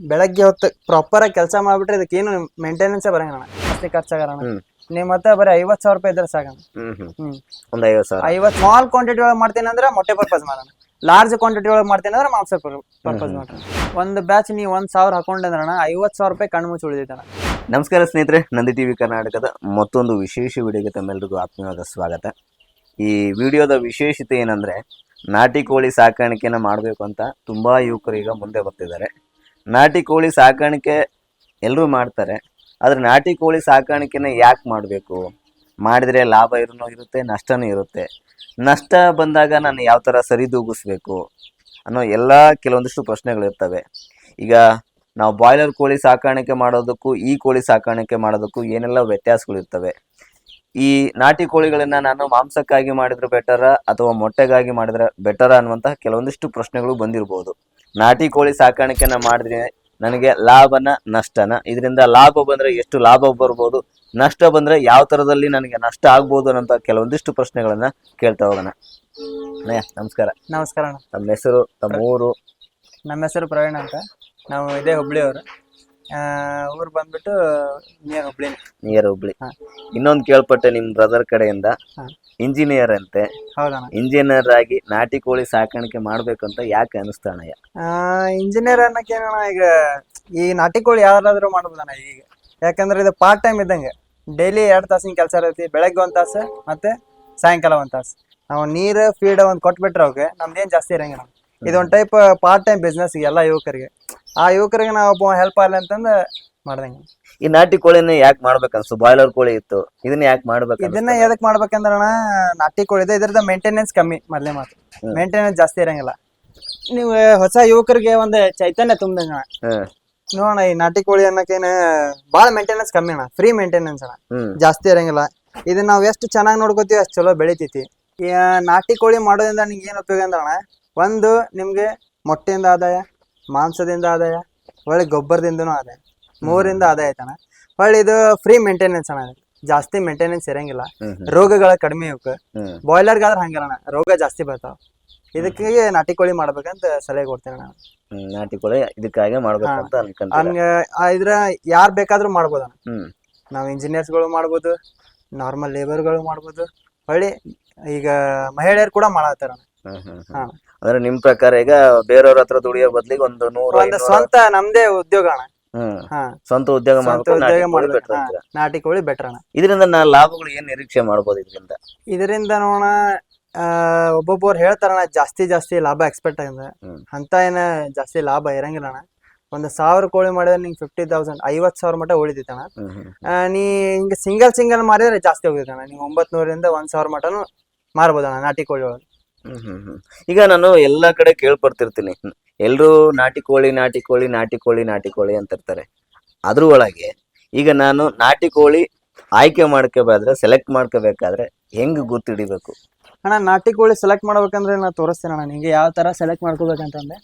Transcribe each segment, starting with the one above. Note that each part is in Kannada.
ಬೆಳಗ್ಗೆ ಹೊತ್ತು ಪ್ರಾಪರ್ ಆಗಿ ಕೆಲಸ ಮಾಡ್ಬಿಟ್ರೆ ಇದಕ್ಕೆ ಏನು ಮೇಂಟೆನೆನ್ಸ್ ಬರಂಗಿಲ್ಲ ಅಷ್ಟೇ ಖರ್ಚಾಗಲ್ಲ. ನೀವು ಮತ್ತೆ ಬರೀ ಐವತ್ ಸಾವಿರ ರೂಪಾಯಿ ಇದ್ರೆ ಸಾಕಣ್ಣ. ಹ್ಮ್ ಒಂದ್ ಐವತ್ ಸಾವಿರ. ಐವತ್ ಸ್ಮಾಲ್ ಕ್ವಾಂಟಿಟಿ ಒಳಗೆ ಮಾಡ್ತೀನಿ ಅಂದ್ರೆ ಮೊಟ್ಟೆ ಪರ್ಪಸ್ ಮಾಡೋಣ. ಲಾರ್ಜ್ ಕ್ವಾಂಟಿಟಿ ಒಳಗೆ ಮಾಡ್ತೀನಿ ಅಂದ್ರೆ ಮಾಂಸ ಪರ್ಪಸ್ ಮಾಡೋಣ. ಒಂದು ಬ್ಯಾಚ್ ನೀವು ಒಂದ್ ಸಾವಿರ ಹಾಕೊಂಡ್ರಣ್ಣ ಐವತ್ ಸಾವಿರ ರೂಪಾಯಿ ಕಣ್ಣು ಮುಚ್ಚಿ ಉಳಿದೈತಣ್ಣ. ನಮಸ್ಕಾರ ಸ್ನೇಹಿತರೆ ನಂದಿ ಟಿವಿ ಕರ್ನಾಟಕದ ಮತ್ತೊಂದು ವಿಶೇಷ ವಿಡಿಯೋಗೆ ತಮ್ಮೆಲ್ಲರಿಗೂ ಆತ್ಮೀಯವಾದ ಸ್ವಾಗತ. ಈ ವಿಡಿಯೋದ ವಿಶೇಷತೆ ಏನಂದ್ರೆ ನಾಟಿ ಕೋಳಿ ಸಾಕಾಣಿಕೆನ ಮಾಡಬೇಕು ಅಂತ ತುಂಬಾ ಯುವಕರು ಈಗ ಮುಂದೆ ಬರ್ತಿದ್ದಾರೆ. ನಾಟಿ ಕೋಳಿ ಸಾಕಾಣಿಕೆ ಎಲ್ಲರೂ ಮಾಡ್ತಾರೆ, ಆದರೆ ನಾಟಿ ಕೋಳಿ ಸಾಕಾಣಿಕೆನ ಯಾಕೆ ಮಾಡಬೇಕು? ಮಾಡಿದರೆ ಲಾಭ ಇರೋ ಇರುತ್ತೆ, ನಷ್ಟನೂ ಇರುತ್ತೆ. ನಷ್ಟ ಬಂದಾಗ ನಾನು ಯಾವ ಥರ ಸರಿದೂಗಿಸ್ಬೇಕು ಅನ್ನೋ ಎಲ್ಲ ಕೆಲವೊಂದಿಷ್ಟು ಪ್ರಶ್ನೆಗಳಿರ್ತವೆ ಈಗ ನಾವು ಬಾಯ್ಲರ್ ಕೋಳಿ ಸಾಕಾಣಿಕೆ ಮಾಡೋದಕ್ಕೂ, ಈ ಕೋಳಿ ಸಾಕಾಣಿಕೆ ಮಾಡೋದಕ್ಕೂ ಏನೆಲ್ಲ ವ್ಯತ್ಯಾಸಗಳಿರ್ತವೆ ಈ ನಾಟಿ ಕೋಳಿಗಳನ್ನು ನಾನು ಮಾಂಸಕ್ಕಾಗಿ ಮಾಡಿದ್ರೆ ಬೆಟರ ಅಥವಾ ಮೊಟ್ಟೆಗಾಗಿ ಮಾಡಿದ್ರೆ ಬೆಟರ ಅನ್ನುವಂತಹ ಕೆಲವೊಂದಿಷ್ಟು ಪ್ರಶ್ನೆಗಳು ಬಂದಿರಬಹುದು ನಾಟಿ ಕೋಳಿ ಸಾಕಾಣಿಕೆನ ಮಾಡಿದ್ರೆ ನನಗೆ ಲಾಭನ ನಷ್ಟನ. ಇದರಿಂದ ಲಾಭ ಬಂದ್ರೆ ಎಷ್ಟು ಲಾಭ ಬರ್ಬೋದು ನಷ್ಟ ಬಂದ್ರೆ ಯಾವ ತರದಲ್ಲಿ ನನಗೆ ನಷ್ಟ ಆಗ್ಬೋದು ಅನ್ನೋಂಥ ಕೆಲವೊಂದಿಷ್ಟು ಪ್ರಶ್ನೆಗಳನ್ನ ಕೇಳ್ತಾ ಹೋಗೋಣ. ಅಣ್ಣಯ್ಯ, ನಮಸ್ಕಾರ. ನಮಸ್ಕಾರ ಅಣ್ಣ. ತಮ್ಮ ಹೆಸರು ತಮ್ಮ ಊರು? ನಮ್ಮ ಹೆಸರು ಪ್ರವೀಣ್ ಅಂತ. ನಾವು ಇದೇ ಹುಬ್ಳಿಯವರು. ಊರು ಬಂದ್ಬಿಟ್ಟು ನಿಯರ್ ಹುಬ್ಳಿ ನಿಯರ್ ಹುಬ್ಳಿ. ಇನ್ನೊಂದ್ ಕೇಳ್ಪಟ್ಟೆ ನಿಮ್ ಬ್ರದರ್ ಕಡೆಯಿಂದ. ಇಂಜಿನಿಯರ್ ಅಂತೆ. ಇಂಜಿನಿಯರ್ ಆಗಿ ನಾಟಿ ಕೋಳಿ ಸಾಕಾಣಿಕೆ ಮಾಡ್ಬೇಕಂತ ಯಾಕೆ ಅನಿಸ್ತಾಣಯ್ಯ ಇಂಜಿನಿಯರ್ ಅನ್ನಕ್ಕೆ ಈಗ ಈ ನಾಟಿ ಕೋಳಿ ಯಾರಾದ್ರೂ ಮಾಡ್ಬೋದಣ್ಣ ಈಗ. ಯಾಕಂದ್ರೆ ಇದು ಪಾರ್ಟ್ ಟೈಮ್ ಇದ್ದಂಗೆ. ಡೈಲಿ ಎರಡ್ ತಾಸಿನ ಕೆಲಸ ಇರುತ್ತೆ. ಬೆಳಗ್ಗೆ ಒಂದ್ ತಾಸು ಮತ್ತೆ ಸಾಯಂಕಾಲ ಒಂದ್ ತಾಸು. ನಾವು ನೀರು ಫೀಡ್ ಒಂದು ಕೊಟ್ಬಿಟ್ರೆ ಅವ್ಗೆ ನಮ್ದೇನ್ ಜಾಸ್ತಿ ಇರಂಗಿಲ್ಲ. ಇದೊಂದ್ ಟೈಪ್ ಪಾರ್ಟ್ ಟೈಮ್ ಬಿಸ್ನೆಸ್ ಎಲ್ಲ ಯುವಕರಿಗೆ. ಆ ಯುವಕರಿಗೆ ನಾವು ಒಬ್ಬ ಹೆಲ್ಪ್ ಆಗಲಿ ಅಂತಂದು ಮಾಡ್ದಂಗೆ. ಈ ನಾಟಿ ಕೋಳಿನ ಯಾಕೆ ಮಾಡ್ಬೇಕನ್ಸು ಬಾಯ್ಲರ್ ಕೋಳಿ ಇತ್ತು. ಇದನ್ನ ಯಾಕೆ ಮಾಡ್ಬೇಕು ಇದನ್ನ ಎದಕ್ ಮಾಡ್ಬೇಕಂದ್ರಣ ನಾಟಿ ಕೋಳಿ ಇದೆ. ಇದ್ರದ ಮೇಂಟೆನೆನ್ಸ್ ಕಮ್ಮಿ ಮೊದಲೇ ಮಾತು. ಮೇಂಟೆನೆನ್ಸ್ ಜಾಸ್ತಿ ಇರಂಗಿಲ್ಲ. ನೀವು ಹೊಸ ಯುವಕರಿಗೆ ಒಂದು ಚೈತನ್ಯ ತುಂಬ್ದಂಗ ಹ್ಮ್. ನೋಡೋಣ ಈ ನಾಟಿ ಕೋಳಿ ಅನ್ನಕೇನ ಬಾಳ ಮೇಂಟೆನೆನ್ಸ್ ಕಮ್ಮಿ ಅಣ್ಣ. ಫ್ರೀ ಮೇಂಟೆನೆನ್ಸ್ ಅಣ್ಣ. ಹ್ಮ್. ಜಾಸ್ತಿ ಇರಂಗಿಲ್ಲ. ಇದನ್ನ ನಾವು ಎಷ್ಟು ಚೆನ್ನಾಗಿ ನೋಡ್ಕೋತೀವಿ ಅಷ್ಟು ಚಲೋ ಬೆಳಿತೈತಿ. ಈ ನಾಟಿ ಕೋಳಿ ಮಾಡೋದ್ರಿಂದ ನಿಮ್ಗೆ ಏನು ಉಪಯೋಗ ಅಂದ್ರಣ್ಣ ಒಂದು ನಿಮ್ಗೆ ಮೊಟ್ಟೆಯಿಂದ ಆದಾಯ ಮಾಂಸದಿಂದ ಆದಾಯ ಒಳ್ಳೆ ಗೊಬ್ಬರದಿಂದನೂ ಆದಾಯ. ಮೂರಿಂದ ಆದಾಯ ಐತಣ ಒಳ್ಳೆ ಇದು ಫ್ರೀ ಮೇಂಟೆನೆನ್ಸ್ ಅಣ್ಣ. ಜಾಸ್ತಿ ಮೇಂಟೆನೆನ್ಸ್ ಇರಂಗಿಲ್ಲ. ರೋಗಗಳ ಕಡಿಮೆ ಇವಕ್ಕೆ ಬಾಯ್ಲರ್ ಬಾಯ್ಲರ್ಗಾದ್ರೆ ಹಂಗಿಲ್ಲ ರೋಗ ಜಾಸ್ತಿ ಬರ್ತಾವ. ಇದಕ್ಕೆ ನಾಟಿ ಕೋಳಿ ಮಾಡ್ಬೇಕಂತ ಸಲಹೆ ಕೊಡ್ತೇನೆ ನಾನು ಹ್ಮ್ ನಾಟಿ ಕೋಳಿ ಇದಕ್ಕಾಗಿ ಮಾಡ್ಬೇಕಂತ ಅನ್ಕೊಂತ ಹಂಗ ಆ, ಇದ್ರ ಯಾರ್ ಬೇಕಾದ್ರೂ ಮಾಡ್ಬೋದ ಹ್ಮ್. ನಾವು ಇಂಜಿನಿಯರ್ಸ್ಗಳು ಮಾಡ್ಬೋದು ನಾರ್ಮಲ್ ಲೇಬರ್ಗಳು ಮಾಡ್ಬೋದು. ಹೊಳ್ಳಿ ಈಗ ಮಹಿಳೆಯರು ಕೂಡ ಮಾಡತ್ತಾರ ಹ್ಮ್ ಹ್ಮ್. ಹಾ. ಅಂದ್ರೆ ನಿಮ್ ಪ್ರಕಾರ ಈಗ ಬೇರೆಯವ್ರ ಹತ್ರ ದುಡಿಯೋ ಬದ್ಲಿಗೆ ಒಂದು ನೂರು ಒಂದು ಸ್ವಂತ ನಮ್ದೇ ಉದ್ಯೋಗ ಅಣ್ಣ. ಹ್ಮ್. ಹಾ. ಸ್ವಂತ ಉದ್ಯೋಗ ಸ್ವಂತ ನಾಟಿ ಉದ್ಯೋಗ ಕೋಳಿ ಮಾಡ್ಬೇಕು. ಹಾ, ಅಂತೀರ. ನಾಟಿ ಕೋಳಿ ಬೆಟರ್ ಅಣ್ಣ. ಇದರಿಂದ ನಾ ಲಾಭಗಳು ಏನ್ ನಿರೀಕ್ಷೆ ಮಾಡ್ಬೋದು ಇದರಿಂದ? ಇದರಿಂದ ನೋಡ ಒಬ್ಬೊಬ್ಬರು ಹೇಳ್ತಾರಣ್ಣ ಜಾಸ್ತಿ ಜಾಸ್ತಿ ಲಾಭ ಎಕ್ಸ್ಪೆಕ್ಟ್ ಆಗಿದೆ. ಹ್ಮ್. ಅಂತ ಏನ ಜಾಸ್ತಿ ಲಾಭ ಇರಂಗಿಲ್ಲ ಅಣ್ಣ. ಒಂದು ಸಾವಿರ ಕೋಳಿ ಮಾಡಿದ್ರೆ ನಿಂಗೆ ಫಿಫ್ಟಿ ತೌಸಂಡ್ ಐವತ್ ಸಾವಿರ ಮಟ್ಟ ಉಳಿತೈತಣ್ಣ ಹ್ಮ್ ಹ್ಮ್ ಆ, ನೀ ಹಿಂಗ ಸಿಂಗಲ್ ಸಿಂಗಲ್ ಮಾರಿದ್ರೆ ಜಾಸ್ತಿ ಹೋಗಿದ್ದಣ್ಣ ನೀವು ಒಂಬತ್ ನೂರಿಂದ ಒಂದ್ ಸಾವಿರ ಮಟನು ಮಾರ್ಬೋದಣ್ಣ ನಾಟಿ ಕೋಳಿ ಒಳಗೆ. ಈಗ ನಾನು ಎಲ್ಲಾ ಕಡೆ ಕೇಳ್ಪಡ್ತಿರ್ತೀನಿ. ಎಲ್ರು ನಾಟಿ ಕೋಳಿ ನಾಟಿ ಕೋಳಿ ನಾಟಿ ಕೋಳಿ ನಾಟಿ ಕೋಳಿ ಅಂತ ಇರ್ತಾರೆ ಅದ್ರ ಒಳಗೆ ಈಗ ನಾನು ನಾಟಿ ಕೋಳಿ ಆಯ್ಕೆ ಮಾಡ್ಕೋಬಾದ್ರೆ ಸೆಲೆಕ್ಟ್ ಮಾಡ್ಕೋಬೇಕಾದ್ರೆ ಹೆಂಗ್ ಗುರ್ತಿಡಿಬೇಕು ಅಣ್ಣ ನಾಟಿ ಕೋಳಿ ಸೆಲೆಕ್ಟ್ ಮಾಡ್ಬೇಕಂದ್ರೆ ನಾ ತೋರಿಸ್ತೇನೆ ಅಣ್ಣ ನಿಮಗೆ ಯಾವ ತರ ಸೆಲೆಕ್ಟ್ ಮಾಡ್ಕೋಬೇಕಂತಂದ್ರೆ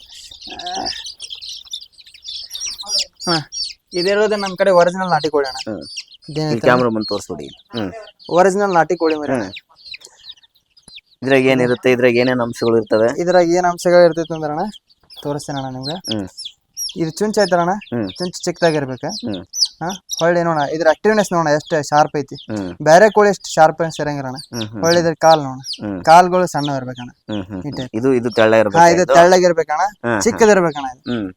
ಹಾ ಇದಿರೋದು ನಮ್ಮ ಕಡೆ ಒರಿಜಿನಲ್ ನಾಟಿ ಕೋಳಿ ಅಣ್ಣ. ಕ್ಯಾಮ್ರಾ ಬಂದು ತೋರಿಸ್ಬಿಡಿ. ಒರಿಜಿನಲ್ ನಾಟಿ ಕೋಳಿ ಮರಿ ಹ್ಮ್. ಇದ್ರಾಗ ಏನಿರುತ್ತೆ ಇದ್ರಾಗ ಏನೇನು ಅಂಶಗಳು ಇರ್ತವೆ? ಇದ್ರಾಗ ಏನ್ ಅಂಶಗಳು ಇರ್ತೈತೆ ಅಂದ್ರೆ ಅಣ್ಣ ತೋರಿಸ್ತೇನೆ ಅಣ್ಣ ನಿಮ್ಗೆ. ಹ್ಮ್. ಇದು ಚುಂಚ್ ಐತಲ್ಲ ಅಣ್ಣ ಚುಂಚ ಚುಂಚ್ ಚಿಕ್ಕದಾಗಿರ್ಬೇಕು ಹ್ಮ್. ಹಾ ಹೊಳ್ಳಿ ನೋಡ ಇದ್ರ ಆಕ್ಟಿವ್ನೆಸ್ ನೋಡ ಎಷ್ಟು ಶಾರ್ಪ್ ಐತಿ. ಹ್ಮ್. ಬೇರೆ ಕೋಳಿ ಎಷ್ಟು ಶಾರ್ಪ್ನೆಸ್ ಇರಂಗಿಲ್ಲ ಅಣ್ಣ ಹ್ಮ್ ಹ್ಮ್. ಹೊಳ್ಳಿ ಇದ್ರ ಕಾಲ್ ನೋಡ ಹ್ಮ್. ಕಾಲ್ಗಳು ಸಣ್ಣ ಇರ್ಬೇಕಣ್ಣ. ಹ್ಮ್ ಹ್ಮ್ ಈ ಇದು ಇದು ತೆಳ್ಳ ಹಾ ಇರ್ಬೇಕು ಇದು? ಇದು? ತೆಳ್ಳಗಿರ್ಬೇಕಣ್ಣ ಚಿಕ್ಕದಿರ್ಬೇಕಣ್ಣ ಇದು. ಹ್ಮ್.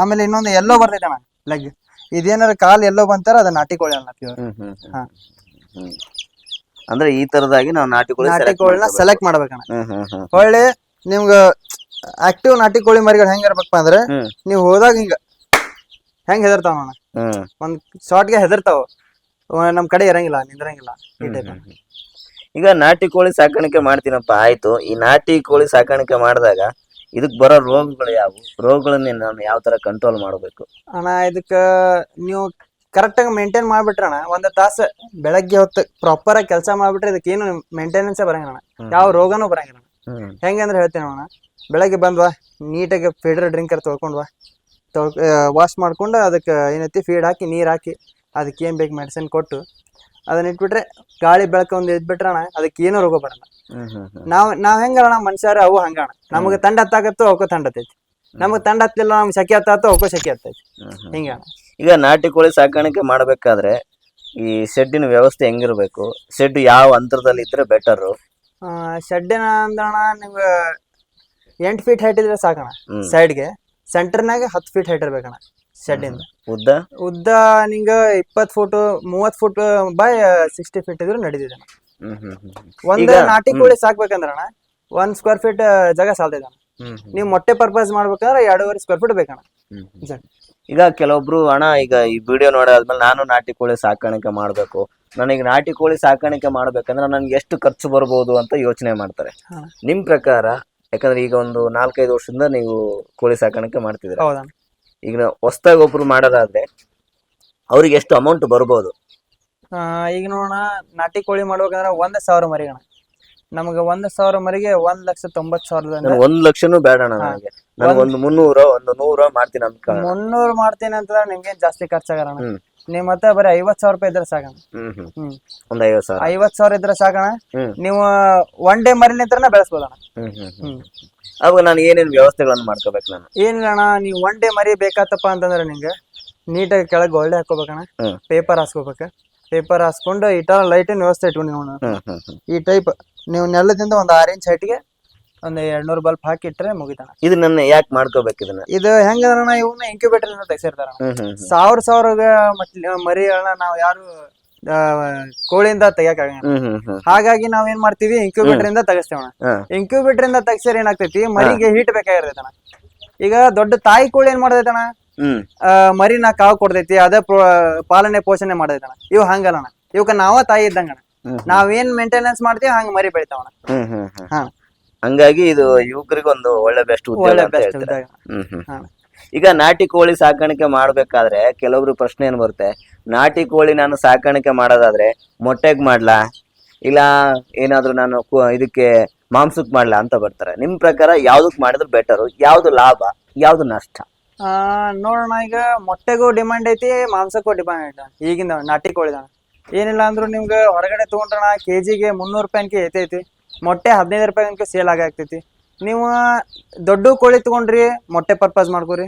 ಆಮೇಲೆ ಇನ್ನೊಂದು ಎಲ್ಲೋ ಬರ್ತೈತೆ ಅಣ್ಣ ಲೆಗ್ ಇದೇನಾರ ಕಾಲ್ ಎಲ್ಲೋ ಬಂತಾರ ಅದ ನಾಟಿ ಕೋಳಿ ಅಲ್ಲ ಪ್ಯೂರ್ ಹ್ಮ್ ಹ್ಮ್ ಹ್ಮ್. ಹಾ. ಹ್ಮ್. ಅಂದ್ರೆ ಈ ತರದಾಗಿ ನಾವು ನಾಟಿ ಕೋಳಿ ನಾಟಿ ಕೋಳಿನ ಸೆಲೆಕ್ಟ್ ಮಾಡ್ಬೇಕಣ್ಣ. ಹೊಳ್ಳಿ ನಿಮ್ಗ ಆಕ್ಟಿವ್ ನಾಟಿ ಕೋಳಿ ಮರಿಗಳು ಹೆಂಗ್ ಇರ್ಬೇಕಪ್ಪ ಅಂದ್ರೆ. ನೀವು ಹೋದಾಗ ಹಿಂಗ ಹೆಂಗ್ ಹೆದರ್ತಾವ ಅಣ್ಣ ಒಂದ್ ಶಾರ್ಟ್ಗೆ ಹೆದರ್ತಾವ. ನಮ್ ಕಡೆ ಇರಂಗಿಲ್ಲ ನಿಂದ್ರಂಗಿಲ್ಲ ಈ type. ಈಗ ನಾಟಿ ಕೋಳಿ ಸಾಕಾಣಿಕೆ ಮಾಡ್ತೀನಪ್ಪ ಆಯ್ತು. ಈ ನಾಟಿ ಕೋಳಿ ಸಾಕಾಣಿಕೆ ಮಾಡಿದಾಗ ಇದಕ್ ಬರೋ ರೋಗಗಳು ಯಾವ? ರೋಗಗಳನ್ನ ನಾನು ಯಾವ ತರ ಕಂಟ್ರೋಲ್ ಮಾಡಬೇಕು? ಅಣ್ಣ ಇದಕ್ಕ ನೀವು ಕರೆಕ್ಟ್ ಆಗಿ ಮೇಂಟೈನ್ ಮಾಡ್ಬಿಟ್ರಣ ಒಂದ್ ತಾಸು ಬೆಳಗ್ಗೆ ಹೊತ್ತು ಪ್ರಾಪರ್ ಆಗಿ ಕೆಲಸ ಮಾಡ್ಬಿಟ್ರೆ ಇದಕ್ಕೇನು ಏನು ಮೇಂಟೆನೆನ್ಸ್ ಬರಂಗಿಲ್ಲ ಯಾವ ರೋಗನೂ ಬರಂಗಿಲ್ಲ ಹೆಂಗೆ ಅಂದ್ರೆ ಹೇಳ್ತೀನಿ ಅಣ್ಣ ಬೆಳಗ್ಗೆ ಬಂದ್ವಾ ನೀಟಾಗಿ ಫೀಡರ್ ಡ್ರಿಂಕರ್ ತೊಳ್ಕೊಂಡ್ವಾ ತೊಳ್ ವಾಶ್ ಮಾಡ್ಕೊಂಡು ಅದಕ್ಕೆ ಏನೈತಿ ಫೀಡ್ ಹಾಕಿ ನೀರು ಹಾಕಿ ಅದಕ್ಕೆ ಏನು ಬೇಕು ಮೆಡಿಸಿನ್ ಕೊಟ್ಟು ಅದನ್ನ ಇಟ್ಬಿಟ್ರೆ ಗಾಳಿ ಬೆಳಕು ಒಂದು ಇದ್ಬಿಟ್ರಣ ಅದಕ್ಕೆ ಏನೂ ರೋಗ ಬರಲ್ಲ. ನಾವ್ ನಾವ್ ಹೆಂಗಣ್ಣ ಮನುಷ್ಯರು ಅವು ಹಂಗಣ ನಮಗೆ ತಂಡ ಹತ್ತಾಗತ್ತೋ ಅವಕ್ಕೂ ತಂಡ ಹತ್ತೈತಿ. ನಮಗೆ ತಂಡ ಹತ್ತಿಲ್ಲ ನಮ್ಗೆ ಶೆಕೆ ಹತ್ತಾಗತ್ತೋ ಅವಕ್ಕೂ ಶೆಕೆ ಹತ್ತೈತಿ. ಹ್ಮ್, ಹ್ಮ್. ಹಿಂಗ ಈಗ ನಾಟಿ ಕೋಳಿ ಸಾಕಾಣಿಕೆ ಮಾಡಬೇಕಾದ್ರೆ ಈ ಶೆಡ್ಡಿನ ವ್ಯವಸ್ಥೆ ಹೆಂಗಿರ್ಬೇಕು? ಶೆಡ್ ಯಾವ ಅಂತರದಲ್ಲಿ ಇದ್ರೆ ಬೆಟರ್? ಶೆಡ್ಡಿನ ಅಂದ್ರಣ ನಿಮ್ಗೆ ಎಂಟು ಫೀಟ್ ಹೈಟ್ ಇದ್ರೆ ಸಾಕಣ ಸೈಡ್ಗೆ ಸೆಂಟರ್ನಾಗ ಹತ್ತು ಫೀಟ್ ಹೈಟ್ ಇರ್ಬೇಕಣ ಶೆಡ್ಡಿಂದ. ಉದ್ದ? ಉದ್ದ ನಿಂಗ ಇಪ್ಪತ್ತು ಫುಟ್ ಮೂವತ್ತು ಫುಟ್ ಬೈ ಸಿಕ್ಸ್ಟಿ ಫೀಟ್ ಇದ್ರೆ ನಡೀತಿದೆ. ಒಂದ್ ನಾಟಿ ಕೋಳಿ ಸಾಕ್ಬೇಕಂದ್ರಣ ಒಂದ್ ಸ್ಕ್ವೇರ್ ಫೀಟ್ ಜಾಗ ಹ್ಮ್. ನೀವು ಮೊಟ್ಟೆ ಪರ್ಪಸ್ ಮಾಡ್ಬೇಕಂದ್ರೆ ಎರಡೂವರೆ ಸ್ಕ್ವೇರ್ ಫೀಟ್ ಬೇಕಣ ಹ್ಮ್ ಹ್ಮ್. ಜಾಗ. ಈಗ ಕೆಲವೊಬ್ರು ಅಣ್ಣ ಈಗ ಈ ವಿಡಿಯೋ ನೋಡಾದ್ಮೇಲೆ ನಾನು ನಾಟಿ ಕೋಳಿ ಸಾಕಾಣಿಕೆ ಮಾಡಬೇಕು. ನನಗೆ ನಾಟಿ ಕೋಳಿ ಸಾಕಾಣಿಕೆ ಮಾಡ್ಬೇಕಂದ್ರೆ ನನ್ಗೆ ಎಷ್ಟು ಖರ್ಚು ಬರ್ಬೋದು ಅಂತ ಯೋಚನೆ ಮಾಡ್ತಾರೆ. ನಿಮ್ ಪ್ರಕಾರ ಯಾಕಂದ್ರೆ ಈಗ ಒಂದು ನಾಲ್ಕೈದು ವರ್ಷದಿಂದ ನೀವು ಕೋಳಿ ಸಾಕಾಣಿಕೆ ಮಾಡ್ತಿದ್ರೆ ಈಗ ಹೊಸ್ದಾಗಿ ಒಬ್ರು ಮಾಡೋದಾದ್ರೆ ಅವ್ರಿಗೆ ಎಷ್ಟು ಅಮೌಂಟ್ ಬರ್ಬೋದು? ಆ, ಈಗ ನೋಡೋಣ ನಾಟಿ ಕೋಳಿ ಮಾಡ್ಬೇಕಂದ್ರೆ ಒಂದೇ ಸಾವಿರ ಮರಿಗಣ. ನಮಗೆ ಒಂದ್ ಸಾವಿರ ಮರಿಗೆ ಒಂದ್ ಲಕ್ಷ ತೊಂಬತ್ ಸಾವಿರದ ನನ್ಗೆ ಒಂದ್ ಲಕ್ಷನೂ ಬೇಡ ಅಣ್ಣ. ನನಗೆ ನನಗೆ ಒಂದು ಮುನ್ನೂರ ಒಂದು ನೂರ ಮಾಡ್ತೀನಿ ಅಂತ ಮುನ್ನೂರು ಮಾಡ್ತೀನಿ ಅಂತ ನಿಮ್ಗೆ ಜಾಸ್ತಿ ಖರ್ಚಾಗಣ ಹ್ಮ್. ನಿಮ್ ಹತ್ರ ಬರೀ ಐವತ್ ಸಾವಿರ ರೂಪಾಯಿ ಇದ್ರೆ ಸಾಕಣ ಹ್ಮ್ ಹ್ಮ್. ಹ್ಮ್. ಒಂದ್ ಐವತ್ ಸಾವಿರ. ಐವತ್ ಸಾವಿರ ಇದ್ರೆ ಸಾಕಣ ಹ್ಮ್. ನೀವು ಒನ್ ಡೇ ಮರಿಲಿಂತ್ರನ ಬೆಳೆಸ್ಬೋದಣ್ಣ. ಹ್ಮ್ ಹ್ಮ್ ಹ್ಮ್. ಹ್ಮ್. ಅವಾಗ ನಾನು ಏನೇನ್ ವ್ಯವಸ್ಥೆಗಳನ್ನ ಮಾಡ್ಕೋಬೇಕು ನಾನು? ಏನ್ ಅಣ್ಣ ನೀವು ಒನ್ ಡೇ ಮರಿ ಬೇಕಾತಪ್ಪ ಅಂತಂದ್ರೆ ನಿಂಗೆ ನೀಟಾಗಿ ಕೆಳಗೆ ಒಳ್ಳೆ ಹಾಕೋಬೇಕಣ್ಣ ಹ್ಮ್. ಪೇಪರ್ ಹಾಸ್ಕೋಬೇಕು. ಪೇಪರ್ ಹಾಸ್ಕೊಂಡು ತರ ಲೈಟಿನ ವ್ಯವಸ್ಥೆ ಇಟ್ಕೊಂಡು ನೀವು ಹ್ಮ್ ಹ್ಮ್ ಹ್ಮ್. ಈ ಟೈಪ್ ನೀವು ನೆಲದಿಂದ ಒಂದು ಆರೆಂಜ್ ಇಂಚ್ ಹೈಟ್ಗೆ ಒಂದು ಎರಡ್ನೂರು ಬಲ್ಬ್ ಹಾಕಿ ಮುಗಿತಾನ ಇದು ನನ್ನ ಯಾಕೆ ಮಾಡ್ಕೋಬೇಕು ಇದನ್ನ? ಇದು ಹೆಂಗ ಇವನ್ನ ಇಂಕ್ಯುಬೇಟರ್ ಇಂದ ತೆಗ್ಸಿರ್ತಾರ ಸಾವಿರ ಸಾವಿರ ಮರಿಗಳನ್ನ ನಾವು ಯಾರು ಕೋಳಿಯಿಂದ ತೆಗಿಯಕ್ಕಾಗಲ್ಲ ಹಾಗಾಗಿ ನಾವ್ ಏನ್ ಮಾಡ್ತೀವಿ ಇಂಕ್ಯುಬೇಟರ್ ಇಂದ ತೆಗಿಸ್ತೇವಣ ಇಂಕ್ಯುಬೇಟರ್ ಇಂದ ತೆಗ್ಸಿದ್ರೆ ಏನಾಗ್ತೈತಿ ಮರಿಗೆ ಹೀಟ್ ಬೇಕಾಗಿರ್ತೈತಣ ಈಗ ದೊಡ್ಡ ತಾಯಿ ಕೋಳಿ ಏನ್ ಮಾಡ್ತೈತಣ ಮರಿನ ಕಾವು ಕೊಡ್ತೈತಿ ಅದೇ ಪಾಲನೆ ಪೋಷಣೆ ಮಾಡತೈತಣ ಇವ್ ಹಂಗಲ್ಲಣ ಇವಕ್ಕ ನಾವ ತಾಯಿ ಇದ್ದಂಗಣ ಹ್ಮ್. ನಾವೇನ್ ಮೇಂಟೆನೆನ್ಸ್ ಮಾಡ್ತೀವಿ ಹಂಗ ಮರಿ ಬೆಳಿತಾವಣ ಹ್ಮ್ ಹ್ಮ್ ಹ್ಮ್. ಹಾ. ಹಂಗಾಗಿ ಇದು ಯುವಕರಿಗೆ ಒಂದು ಒಳ್ಳೆ ಬೆಸ್ಟ್ ಉದ್ಯೋಗ ಒಳ್ಳೆ ಅಂತ ಬೆಸ್ಟ್ ಹೇಳ್ತಾರೆ. ಹ್ಮ್ ಹ್ಮ್. ಹಾ. ಈಗ ನಾಟಿ ಕೋಳಿ ಸಾಕಾಣಿಕೆ ಮಾಡ್ಬೇಕಾದ್ರೆ ಕೆಲವೊಬ್ರು ಪ್ರಶ್ನೆ ಏನ್ ಬರುತ್ತೆ? ನಾಟಿ ಕೋಳಿ ನಾನು ಸಾಕಾಣಿಕೆ ಮಾಡೋದಾದ್ರೆ ಮೊಟ್ಟೆಗ್ ಮಾಡ್ಲಾ? ಇಲ್ಲ ಏನಾದ್ರೂ ನಾನು ಕು- ಇದಕ್ಕೆ ಮಾಂಸಕ್ ಮಾಡ್ಲಾ ಅಂತ ಬರ್ತಾರೆ. ನಿಮ್ ಪ್ರಕಾರ ಯಾವ್ದಕ್ ಮಾಡಿದ್ರೆ ಬೆಟರ್ ಯಾವ್ದು ಲಾಭ? ಯಾವ್ದು ನಷ್ಟ? ಆ ನೋಡೋಣ ಈಗ ಮೊಟ್ಟೆಗೂ ಡಿಮಾಂಡ್ ಐತಿ ಮಾಂಸಕ್ಕೂ ಡಿಮಾಂಡ್ ಐತಿ. ಈಗಿನ ನಾಟಿ ಕೋಳಿದಣ ಏನಿಲ್ಲ ಅಂದ್ರು ನಿಮ್ಗೆ ಹೊರಗಡೆ ತಗೊಂಡ್ರಣ ಕೆಜಿಗೆ ಮುನ್ನೂರು ರೂಪಾಯಿ ಅನ್ಕೆ ಐತೈತಿ. ಮೊಟ್ಟೆ ಹದಿನೈದು ರೂಪಾಯಿ ಅನ್ಕೆ ಸೇಲ್ ಆಗಾಗ್ತೈತಿ ನೀವು ದೊಡ್ಡ ಕೋಳಿ ತಗೊಂಡ್ರಿ ಮೊಟ್ಟೆ ಪರ್ಪಸ್ ಮಾಡ್ಕೊರಿ.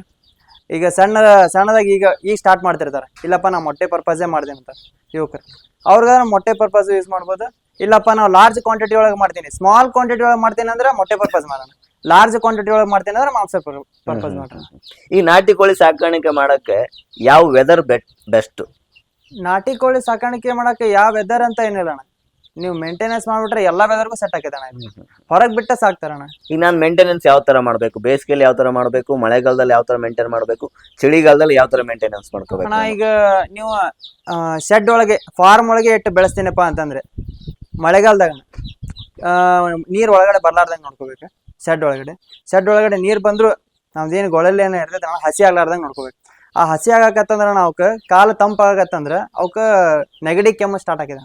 ಈಗ ಸಣ್ಣ ಸಣ್ಣದಾಗಿ ಈಗ ಈಗ ಸ್ಟಾರ್ಟ್ ಮಾಡ್ತಿರ್ತಾರೆ. ಇಲ್ಲಪ್ಪ ನಾವು ಮೊಟ್ಟೆ ಪರ್ಪಸೇ ಮಾಡ್ತೀನಿ ಅಂತ ಯುವಕರು. ಅವ್ರಿಗಾರ ಮೊಟ್ಟೆ ಪರ್ಪಸ್ ಯೂಸ್ ಮಾಡ್ಬೋದು. ಇಲ್ಲಪ್ಪ ನಾವು ಲಾರ್ಜ್ ಕ್ವಾಂಟಿಟಿ ಒಳಗೆ ಮಾಡ್ತೀನಿ. ಸ್ಮಾಲ್ ಕ್ವಾಂಟಿಟಿ ಒಳಗೆ ಮಾಡ್ತೀನಿ ಅಂದ್ರೆ ಮೊಟ್ಟೆ ಪರ್ಪಸ್ ಮಾಡೋಣ. ಲಾರ್ಜ್ ಕ್ವಾಂಟಿಟಿ ಒಳಗೆ ಮಾಡ್ತೀನಿ ಅಂದ್ರೆ ಮಾಂಸ ಪರ್ಪಸ್ ಮಾಡೋಣ ಈ ನಾಟಿ ಕೋಳಿ ಸಾಕಾಣಿಕೆ ಮಾಡೋಕ್ಕೆ ಯಾವ ವೆದರ್ ಬೆಟ್ ಬೆಸ್ಟ್ ನಾಟಿ ಕೋಳಿ ಸಾಕಾಣಿಕೆ ಮಾಡಕ್ಕೆ ಯಾವ ವೆದರ್ ಅಂತ ಏನಿಲ್ಲ ಅಣ್ಣ. ನೀವು ಮೇಂಟೆನೆನ್ಸ್ ಮಾಡ್ಬಿಟ್ರೆ ಎಲ್ಲಾ ವೆದರ್ಗೂ ಸೆಟ್ ಆಗಿದೆ ಅಣ್ಣ ಹೊರಗ್ ಬಿಟ್ಟ ಸಾಕ್ತಾರಣ್ಣ. ಈಗ ನಾನು ಮೇಂಟೆನೆನ್ಸ್ ಯಾವ ತರ ಮಾಡಬೇಕು? ಬೇಸಿಗೆಯಲ್ಲಿ ಯಾವ ತರ ಮಾಡಬೇಕು? ಮಳೆಗಾಲದಲ್ಲಿ ಯಾವ ತರ ಮೇಂಟೈನ್ ಮಾಡಬೇಕು? ಚಳಿಗಾಲದಲ್ಲಿ ಯಾವ ತರ ಮೇಂಟೆನೆನ್ಸ್ ಮಾಡ್ಕೋಬೇಕು ಅಣ್ಣ ಈಗ ನೀವು ಶೆಡ್ ಒಳಗೆ ಫಾರ್ಮ್ ಒಳಗೆ ಇಟ್ಟು ಬೆಳೆಸ್ತೀನಪ್ಪ ಅಂತಂದ್ರೆ ಮಳೆಗಾಲದಾಗ ನೀರು ಒಳಗಡೆ ಬರ್ಲಾರ್ದಂಗೆ ನೋಡ್ಕೋಬೇಕು ಶೆಡ್ ಒಳಗಡೆ. ಶೆಡ್ ಒಳಗಡೆ ನೀರ್ ಬಂದ್ರು ನಮ್ದೇನು ಗೊಳಲ್ಲಿ ಏನೋ ಇರ್ತೈತೆ ಹಸಿ ಆಗ್ಲಾರ್ದಂಗೆ ನೋಡ್ಕೋಬೇಕು. ಆ ಹಸಿ ಆಗಾಕತ್ತಂದ್ರ ಅವಕ್ಕೆ ಕಾಲು ತಂಪಾಗತ್ತಂದ್ರೆ ಅವಕ್ಕೆ ನೆಗಡಿ ಕೆಮ್ಮು ಸ್ಟಾರ್ಟ್ ಆಗಿದೆ.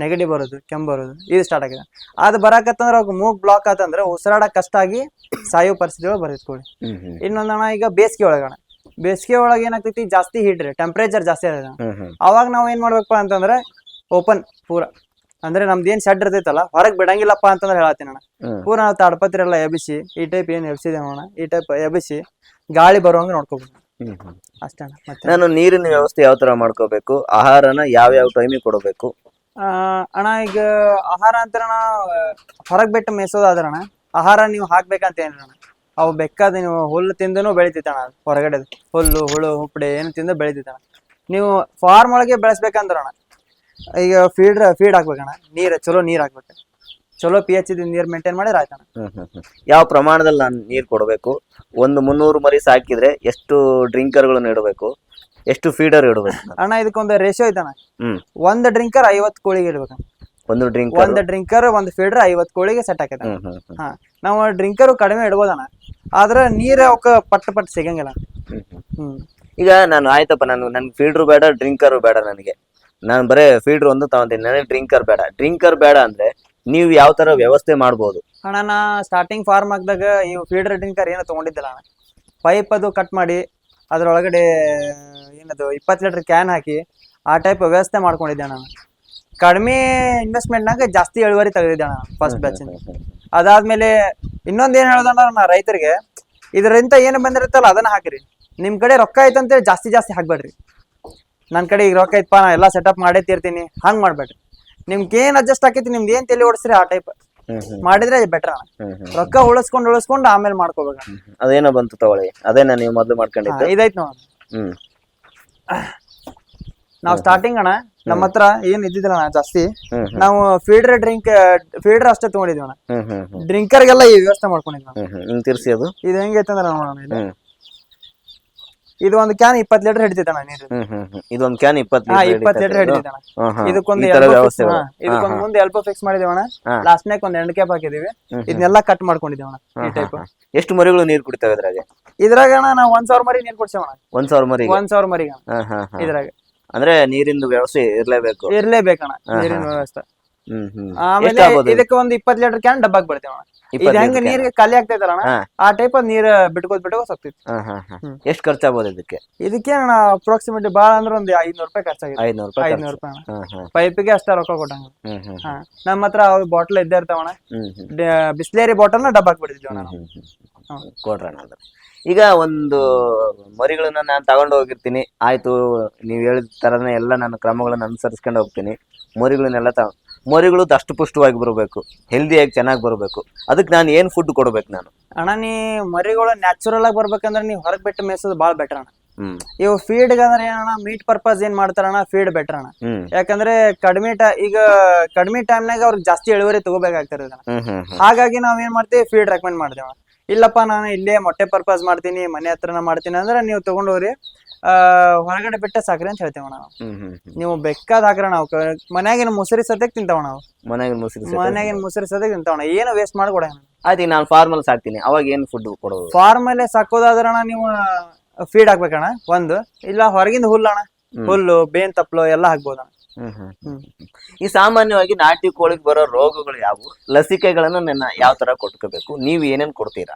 ನೆಗಡಿ ಬರೋದು ಕೆಮ್ಮು ಬರೋದು ಇದು ಸ್ಟಾರ್ಟ್ ಆಗಿದೆ. ಅದು ಬರಾಕತ್ತಂದ್ರ ಅವ್ಕೆ ಮೂಗ್ ಬ್ಲಾಕ್ ಆತಂದ್ರೆ ಉಸಿರಾಡ ಕಷ್ಟ ಆಗಿ ಸಾಯೋ ಪರಿಸ್ಥಿತಿ ಒಳಗೆ ಬರ್ತೈತೆ ಕೋಳಿ ಹ್ಮ್ ಹ್ಮ್. ಇನ್ನೊಂದಣ್ಣ ಈಗ ಬೇಸಿಗೆ ಒಳಗಣ ಬೇಸಿಗೆ ಒಳಗೆ ಏನಾಗ್ತೈತಿ? ಜಾಸ್ತಿ ಹೀಟ್ ರೀ ಟೆಂಪ್ರೇಚರ್ ಜಾಸ್ತಿ ಹ್ಮ್ ಅವಾಗ ನಾವು ಏನ್ ಮಾಡ್ಬೇಕಪ್ಪ ಅಂತಂದ್ರೆ ಓಪನ್ ಪೂರ. ಅಂದ್ರೆ ನಮ್ದು ಏನ್ ಶೆಡ್ ಇರ್ತೈತಲ್ಲ ಹೊರಗೆ ಬಿಡಂಗಿಲ್ಲಪ್ಪ ಅಂತಂದ್ರೆ ಹೇಳತ್ತೀನಿ ಅಣ್ಣ. ಪೂರ ನಾವು ತಾಡ್ಪತ್ರಿ ಎಲ್ಲ ಎಬ್ಬಿಸಿ ಈ ಟೈಪ್ ಏನ್ ಎಬ್ಸಿದೆ ಅಣ್ಣ. ಈ ಟೈಪ್ ಎಬಿಸಿ ಗಾಳಿ ಬರುವಂಗೆ ನೋಡ್ಕೋಬೇಕು ಅಷ್ಟೇ ಅಣ್ಣ ಮತ್ತೆ? ನಾನು ನೀರಿನ ವ್ಯವಸ್ಥೆ ಯಾವ ತರ ಮಾಡ್ಕೋಬೇಕು? ಆಹಾರನ ಯಾವ ಯಾವ ಟೈಮಿಗೆ ಕೊಡಬೇಕು? ಆ, ಅಣ್ಣ ಈಗ ಆಹಾರ ಅಂತ ಹೊರಗ್ ಬಿಟ್ಟು ಮೇಸೋದಾದ್ರ ಅಣ್ಣ ಆಹಾರ ನೀವು ಹಾಕ್ಬೇಕಂತ ಏನಿಲ್ಲ ಅಣ್ಣ? ಅವು ಬೆಕ್ಕದ ನೀವು ಹುಲ್ಲು ತಿಂದನು ಬೆಳಿತೈತಣ್ಣ ಅದು ಹೊರಗಡೆ. ಹುಲ್ಲು ಹುಳು ಹುಪ್ಪಡೆ ಏನು ತಿಂದು ಬೆಳಿತೈತಣ್ಣ ನೀವು ಫಾರ್ಮ್ ಒಳಗೆ ಬೆಳೆಸ್ಬೇಕಂದ್ರಣ ಅಣ್ಣ ಈಗ ಫೀಡ್ ಫೀಡ್ ಹಾಕ್ಬೇಕಣ್ಣ ನೀರು ಚಲೋ ನೀರ್ ಹಾಕ್ಬೇಕು. ಚಲೋ ಪಿ ಎಚ್ ಇದ್ ನೀರ್ ಮೇಂಟೈನ್ ಮಾಡಿದ್ರೆ ಆಯ್ತಣ್ಣ. ಯಾವ ಪ್ರಮಾಣದಲ್ಲಿ ನಾನು ನೀರು ಕೊಡಬೇಕು? ಒಂದು ಮುನ್ನೂರು ಮರಿ ಸಾಕಿದ್ರೆ ಎಷ್ಟು ಡ್ರಿಂಕರ್ಗಳನ್ನು ಇಡಬೇಕು ಎಷ್ಟು ಫೀಡರ್ ಇಡಬೇಕು? ನಾನು? ಅಣ್ಣ ಇದಕ್ಕೊಂದು ರೇಷಿಯೋ ಐತಣ್ಣ. ಹ್ಮ್. ಒಂದ್ ಡ್ರಿಂಕರ್ ಐವತ್ ಕೋಳಿಗೆ ಇಡ್ಬೇಕಣ್ಣ ಒಂದು ಡ್ರಿಂಕ್ ಒಂದ್ ಡ್ರಿಂಕರ್ ಒಂದ್ ಫೀಡರ್ ಐವತ್ ಕೋಳಿಗೆ ಸೆಟ್ ಆಕೈತೆ ಹ್ಮ್ ಹ್ಮ್ ಹ್ಮ್. ಹಾ ನಾವು ಡ್ರಿಂಕರ್ ಕಡಿಮೆ ಇಡ್ಬೋದಣ್ಣ. ಆದ್ರೆ ನೀರ್ ಅವಕ್ಕ ಪಟ್ ಪಟ್ ಸಿಗಂಗಿಲ್ಲ. ಹ್ಮ್ ಹ್ಮ್. ಹ್ಮ್. ಈಗ ನಾನು ಆಯ್ತಪ್ಪ ನಾನು ನನ್ ಫೀಡ್ರು ಬೇಡ ಡ್ರಿಂಕರು ಬೇಡ ನನಗೆ. ನಾನು ಬರೇ ಫೀಡರ್ ಒಂದು ತಗೊಂತೀನಿ ನನಗೆ ಡ್ರಿಂಕರ್ ಬೇಡ. ಡ್ರಿಂಕರ್ ಬೇಡ ಅಂದ್ರೆ ನೀವು ಯಾವ ತರ ವ್ಯವಸ್ಥೆ ಮಾಡ್ಬೋದು? ಅಣ್ಣ ಸ್ಟಾರ್ಟಿಂಗ್ ಫಾರ್ಮ್ ಹಾಕಿದಾಗ ಇವು ಫೀಡ್ ರೇಟಿಂಗ್ ಏನೋ ತೊಗೊಂಡಿದ್ದಿಲ್ಲ ಅಣ್ಣ. ಪೈಪ್ ಅದು ಕಟ್ ಮಾಡಿ, ಅದ್ರೊಳಗಡೆ, ಏನದು, ಇಪ್ಪತ್ತು ಲೀಟರ್ ಕ್ಯಾನ್ ಹಾಕಿ, ಆ ಟೈಪ್ ವ್ಯವಸ್ಥೆ ಮಾಡ್ಕೊಂಡಿದ್ದೆ ಅಣ್ಣ. ಕಡಿಮೆ ಇನ್ವೆಸ್ಟ್ಮೆಂಟ್ನಾಗ ಜಾಸ್ತಿ ಇಳುವರಿ ತೆಗೆದಿದ್ದೆ ಅಣ್ಣ ಫಸ್ಟ್ ಬ್ಯಾಚ್ ಅದಾದ್ಮೇಲೆ ಇನ್ನೊಂದು ಏನು ಹೇಳ್ದಣ್ಣ ನಾ ರೈತರಿಗೆ, ಇದರಿಂದ ಏನು ಬಂದಿರುತ್ತಲ್ಲ, ಅದನ್ನ ಹಾಕಿರಿ. ನಿಮ್ ಕಡೆ ರೊಕ್ಕ ಐತಂತೇಳಿ ಜಾಸ್ತಿ ಜಾಸ್ತಿ ಹಾಕ್ಬೇಡ್ರಿ. ನನ್ನ ಕಡೆ ಈಗ ರೊಕ್ಕ ಐತಪ್ಪ ನಾ ಎಲ್ಲ ಸೆಟಪ್ ಮಾಡೇ ತೀರ್ತೀನಿ, ಹಂಗ್ ಮಾಡ್ಬೇಡ್ರಿ. ನಿಮ್ಗೆ ಏನ್ ಅಡ್ಜಸ್ಟ್ ಆಕೈತಿ ನಿಮ್ದು ಏನ್ ತಲೆ ಓಡಿಸ್ರಿ ಆ ಟೈಪ್ ಮಾಡಿದ್ರೆ ಬೆಟರ್ ರೊಕ್ಕ ಉಳಿಸ್ಕೊಂಡು ಉಳಿಸ್ಕೊಂಡು ಆಮೇಲೆ ಮಾಡ್ಕೋಬೇಕು. ಅದೇನೋ ಬಂತು ತಗೊಳ್ಳಿ. ಅದೇನ ನೀವು ಮೊದ್ಲು ಮಾಡ್ಕೊಂಡಿದ್ದೆ. ಇದೈತ್ ನೋಡ. ಹ್ಮ್. ನಾವು ಸ್ಟಾರ್ಟಿಂಗ್ ಅಣ್ಣ ನಮ್ಮ ಹತ್ರ ಏನ್ ಇದ್ದಿದ್ದಿಲ್ಲ ಅಣ್ಣ ಜಾಸ್ತಿ. ನಾವು ಫೀಡರ್ ಡ್ರಿಂಕ್ ಫೀಡರ್ ಅಷ್ಟೇ ತಗೊಂಡಿದ್ವಿ ಅಣ್ಣ ಡ್ರಿಂಕರ್ಗೆಲ್ಲ ಈ ವ್ಯವಸ್ಥೆ ಮಾಡ್ಕೊಂಡಿದ್ವಿ ಹಿಂಗ್ ತಿರ್ಸಿ ಅದು? ಇದು ಹೆಂಗೈತೆ ಅಂದ್ರೆ ನೋಡೋಣ ಇದು ಒಂದು ಕ್ಯಾನ್ ಇಪ್ಪತ್ ಲೀಟರ್ ಹಿಡಿತೈತಣ್ಣ ನೀರು. ಹ್ಮ್ ಹ್ಮ್ ಹ್ಮ್. ಇದೊಂದ್ ಕ್ಯಾನ್ ಇಪ್ಪತ್ತು ಹಾ ಲೀಟರ್ ಇಪ್ಪತ್ತು ಲೀಟರ್ ಹಿಡಿತೈತಣ್ಣ ಹಾ, ಹಾ. ಇದಕ್ಕೊಂದು ಎಲ್ಬೋ ವ್ಯವಸ್ಥೆ ಇದಕ್ಕೊಂದು ಮುಂದೆ ಎಲ್ಬೋ ಫಿಕ್ಸ್ ಮಾಡಿದೇವಣ ಹಾ. ಲಾಸ್ಟ್ನಾಗ ಒಂದ್ ಎಂಡ್ ಕ್ಯಾಪ್ ಹಾಕಿದೀವಿ. ಇದನ್ನೆಲ್ಲ ಕಟ್ ಮಾಡ್ಕೊಂಡಿದ್ದೇವಣ್ಣ ಈ ಟೈಪ್ ಎಷ್ಟು ಮರಿಗಳು ನೀರ್ ಕುಡಿತಾವೆ ಇದ್ರಾಗ? ಇದ್ರಾಗ ಅಣ್ಣ ನಾವು ಒಂದ್ ಸಾವಿರ ಮರಿ ನೀರ್ ಕುಡಿಸೋಣ ಒಂದ್ ಸಾವಿರ ಮರಿ ಒಂದ್ ಸಾವಿರ ಮರಿ ಇದ್ರಾಗ. ಅಂದ್ರೆ ನೀರಿಂದು ವ್ಯವಸ್ಥೆ ಇರ್ಲೇಬೇಕು. ಇರ್ಲೇಬೇಕಣ್ಣ ಹಾ, ನೀರಿನ. ವ್ಯವಸ್ಥೆ. ಆಮೇಲೆ? ಇದಕ್ಕೆ ಒಂದು ಇಪ್ಪತ್ ಲೀಟರ್ ಕ್ಯಾನ್ ಡಬ್ಬಾಕ್ ಬಿಡ್ತೇವೆ ಇದು ಹೆಂಗ ನೀರ್ ಖಾಲಿ ಆಗ್ತೈತಲ್ಲ. ಆ ಟೈಪ್ ನೀರ್ ಬಿಟ್ಕೋದ್ ಬಿಟ್ಕೋದ್ ಹೋಗ್ತೈತಿ ಎಷ್ಟ್ ಖರ್ಚಾಗ್ಬೋದು ಇದಕ್ಕೆ? ಇದಕ್ಕೆ ಅಪ್ರಾಕ್ಸಿಮೇಟ್ಲಿ ಬಾಳ ಅಂದ್ರೆ ಒಂದ್ ಐನೂರು ರೂಪಾಯಿ ಖರ್ಚಾಗಿದೆ. ಐನೂರು ರೂಪಾಯಿ ಐನೂರು ರೂಪಾಯಿ ಪೈಪಿಗೆ ಅಷ್ಟ ರೊಕ್ಕ ಕೊಟ್ಟಂಗ. ನಮ್ಮ ಹತ್ರ ಅವ್ ಬಾಟಲ್ ಇದ್ದೇ ಇರ್ತಾವಣ ಬಿಸ್ಲೇರಿ ಬಾಟಲ್ನ ಡಬ್ಬಾಕ್ ಬಿಡ್ತಿದ್ವಿ. ಕೊಡ್ರಣ್ಣ ಅದು ಈಗ ಒಂದು ಮರಿಗಳನ್ನ ನಾನು ತಗೊಂಡು ಹೋಗಿರ್ತೀನಿ. ಆಯ್ತು ನೀವು ಹೇಳಿದ ತರನೇ ಎಲ್ಲ ನನ್ನ ಕ್ರಮಗಳನ್ನ ಅನುಸರಿಸ್ಕೊಂಡು ಹೋಗ್ತೀನಿ. ಮರಿಗಳನ್ನೆಲ್ಲ ತ ಮರಿಗಳು ದಷ್ಟಪುಷ್ಟವಾಗಿ ಬರಬೇಕು ಹೆಲ್ದಿಯಾಗಿ ಚೆನ್ನಾಗಿ ಬರಬೇಕು. ಅದಕ್ಕೆ ನಾನು ಏನು ಫುಡ್ ಕೊಡ್ಬೇಕು ನಾನು? ಅಣ್ಣ ನೀ ಮರಿಗಳು ನ್ಯಾಚುರಲ್ ಆಗಿ ಬರ್ಬೇಕಂದ್ರೆ ನೀವು ಹೊರಗೆ ಬಿಟ್ಟು ಮೇಯಿಸೋದು ಭಾಳ ಬೆಟರ್ ಅಣ್ಣ. ಹ್ಮ್. ಇವು ಫೀಡ್ ಅಂದ್ರೆ ಏನಣ್ಣ ಮೀಟ್ ಪರ್ಪಸ್ ಏನ್ ಮಾಡ್ತಾರಣ್ಣ ಫೀಡ್ ಬೆಟರ್ ಅಣ್ಣ. ಹ್ಮ್. ಯಾಕಂದ್ರೆ ಕಡಿಮೆ ಟೈ ಈಗ ಕಡಿಮೆ ಟೈಮ್ನಾಗ ಅವ್ರಿಗೆ ಜಾಸ್ತಿ ಇಳುವರಿ ತಗೋಬೇಕಾಗ್ತಿರೋದು ಹ್ಮ್ ಹ್ಮ್ ಹ್ಮ್. ಹಾಗಾಗಿ ನಾವ್ ಏನ್ ಮಾಡ್ತೀವಿ ಫೀಡ್ ರೆಕಮೆಂಡ್ ಮಾಡ್ತೇವೆ. ಇಲ್ಲಪ್ಪ ನಾನು ಇಲ್ಲೇ ಮೊಟ್ಟೆ ಪರ್ಪಸ್ ಮಾಡ್ತೀನಿ ಮನೆ ಹತ್ರನ ಮಾಡ್ತೀನಿ ಅಂದ್ರೆ ನೀವು ತಗೊಂಡೋಗ್ರಿ. ಹೊರಗಡೆ ಬಿಟ್ಟ ಸಾಕ್ರಿ ಅಂತ ಹೇಳ್ತೇವೆ ನಾವು. ನೀವು ಬೆಕ್ಕಾದ ಹಾಕ್ರ ನಾವು ಮನ್ಯಾಗಿನ ಮುಸರಿ ಸದ್ಯಕ್ ತಿಂತಾವ ನಾವು. ಮನೆಗೆ ಮುಸರಿ ಮನ್ಯಾಗಿನ ಮುಸರಿ ಸದ್ಯಕ್ ತಿಂತಾವ ಏನು ವೇಸ್ಟ್ ಮಾಡ್ಕೊಡ ಆಯ್ತು ನಾನು ಫಾರ್ಮಲ್ ಸಾಕ್ತೀನಿ. ಅವಾಗ ಏನು ಫುಡ್ ಕೊಡೋದು? ಫಾರ್ಮಲ್ ಸಾಕೋದಾದ್ರ ಸಾಕೋದಾದ್ರಣ ನೀವು ಫೀಡ್ ಹಾಕ್ಬೇಕಣ್ಣ ಒಂದು. ಇಲ್ಲ ಹೊರಗಿಂದ ಹುಲ್ಲಣ್ಣ. ಹುಲ್ಲು ಬೇನ್ ತಪ್ಪಲು ಎಲ್ಲ ಹಾಕ್ಬೋದ ಹ್ಮ್. ಈ ಸಾಮಾನ್ಯವಾಗಿ ನಾಟಿ ಕೋಳಿಗೆ ಬರೋ ರೋಗಗಳು ಯಾವುವು ಲಸಿಕೆಗಳನ್ನ ನನ್ನ ಯಾವ ತರ ಕೊಟ್ಕೋಬೇಕು? ನೀವು ಏನೇನ್ ಕೊಡ್ತೀರಾ?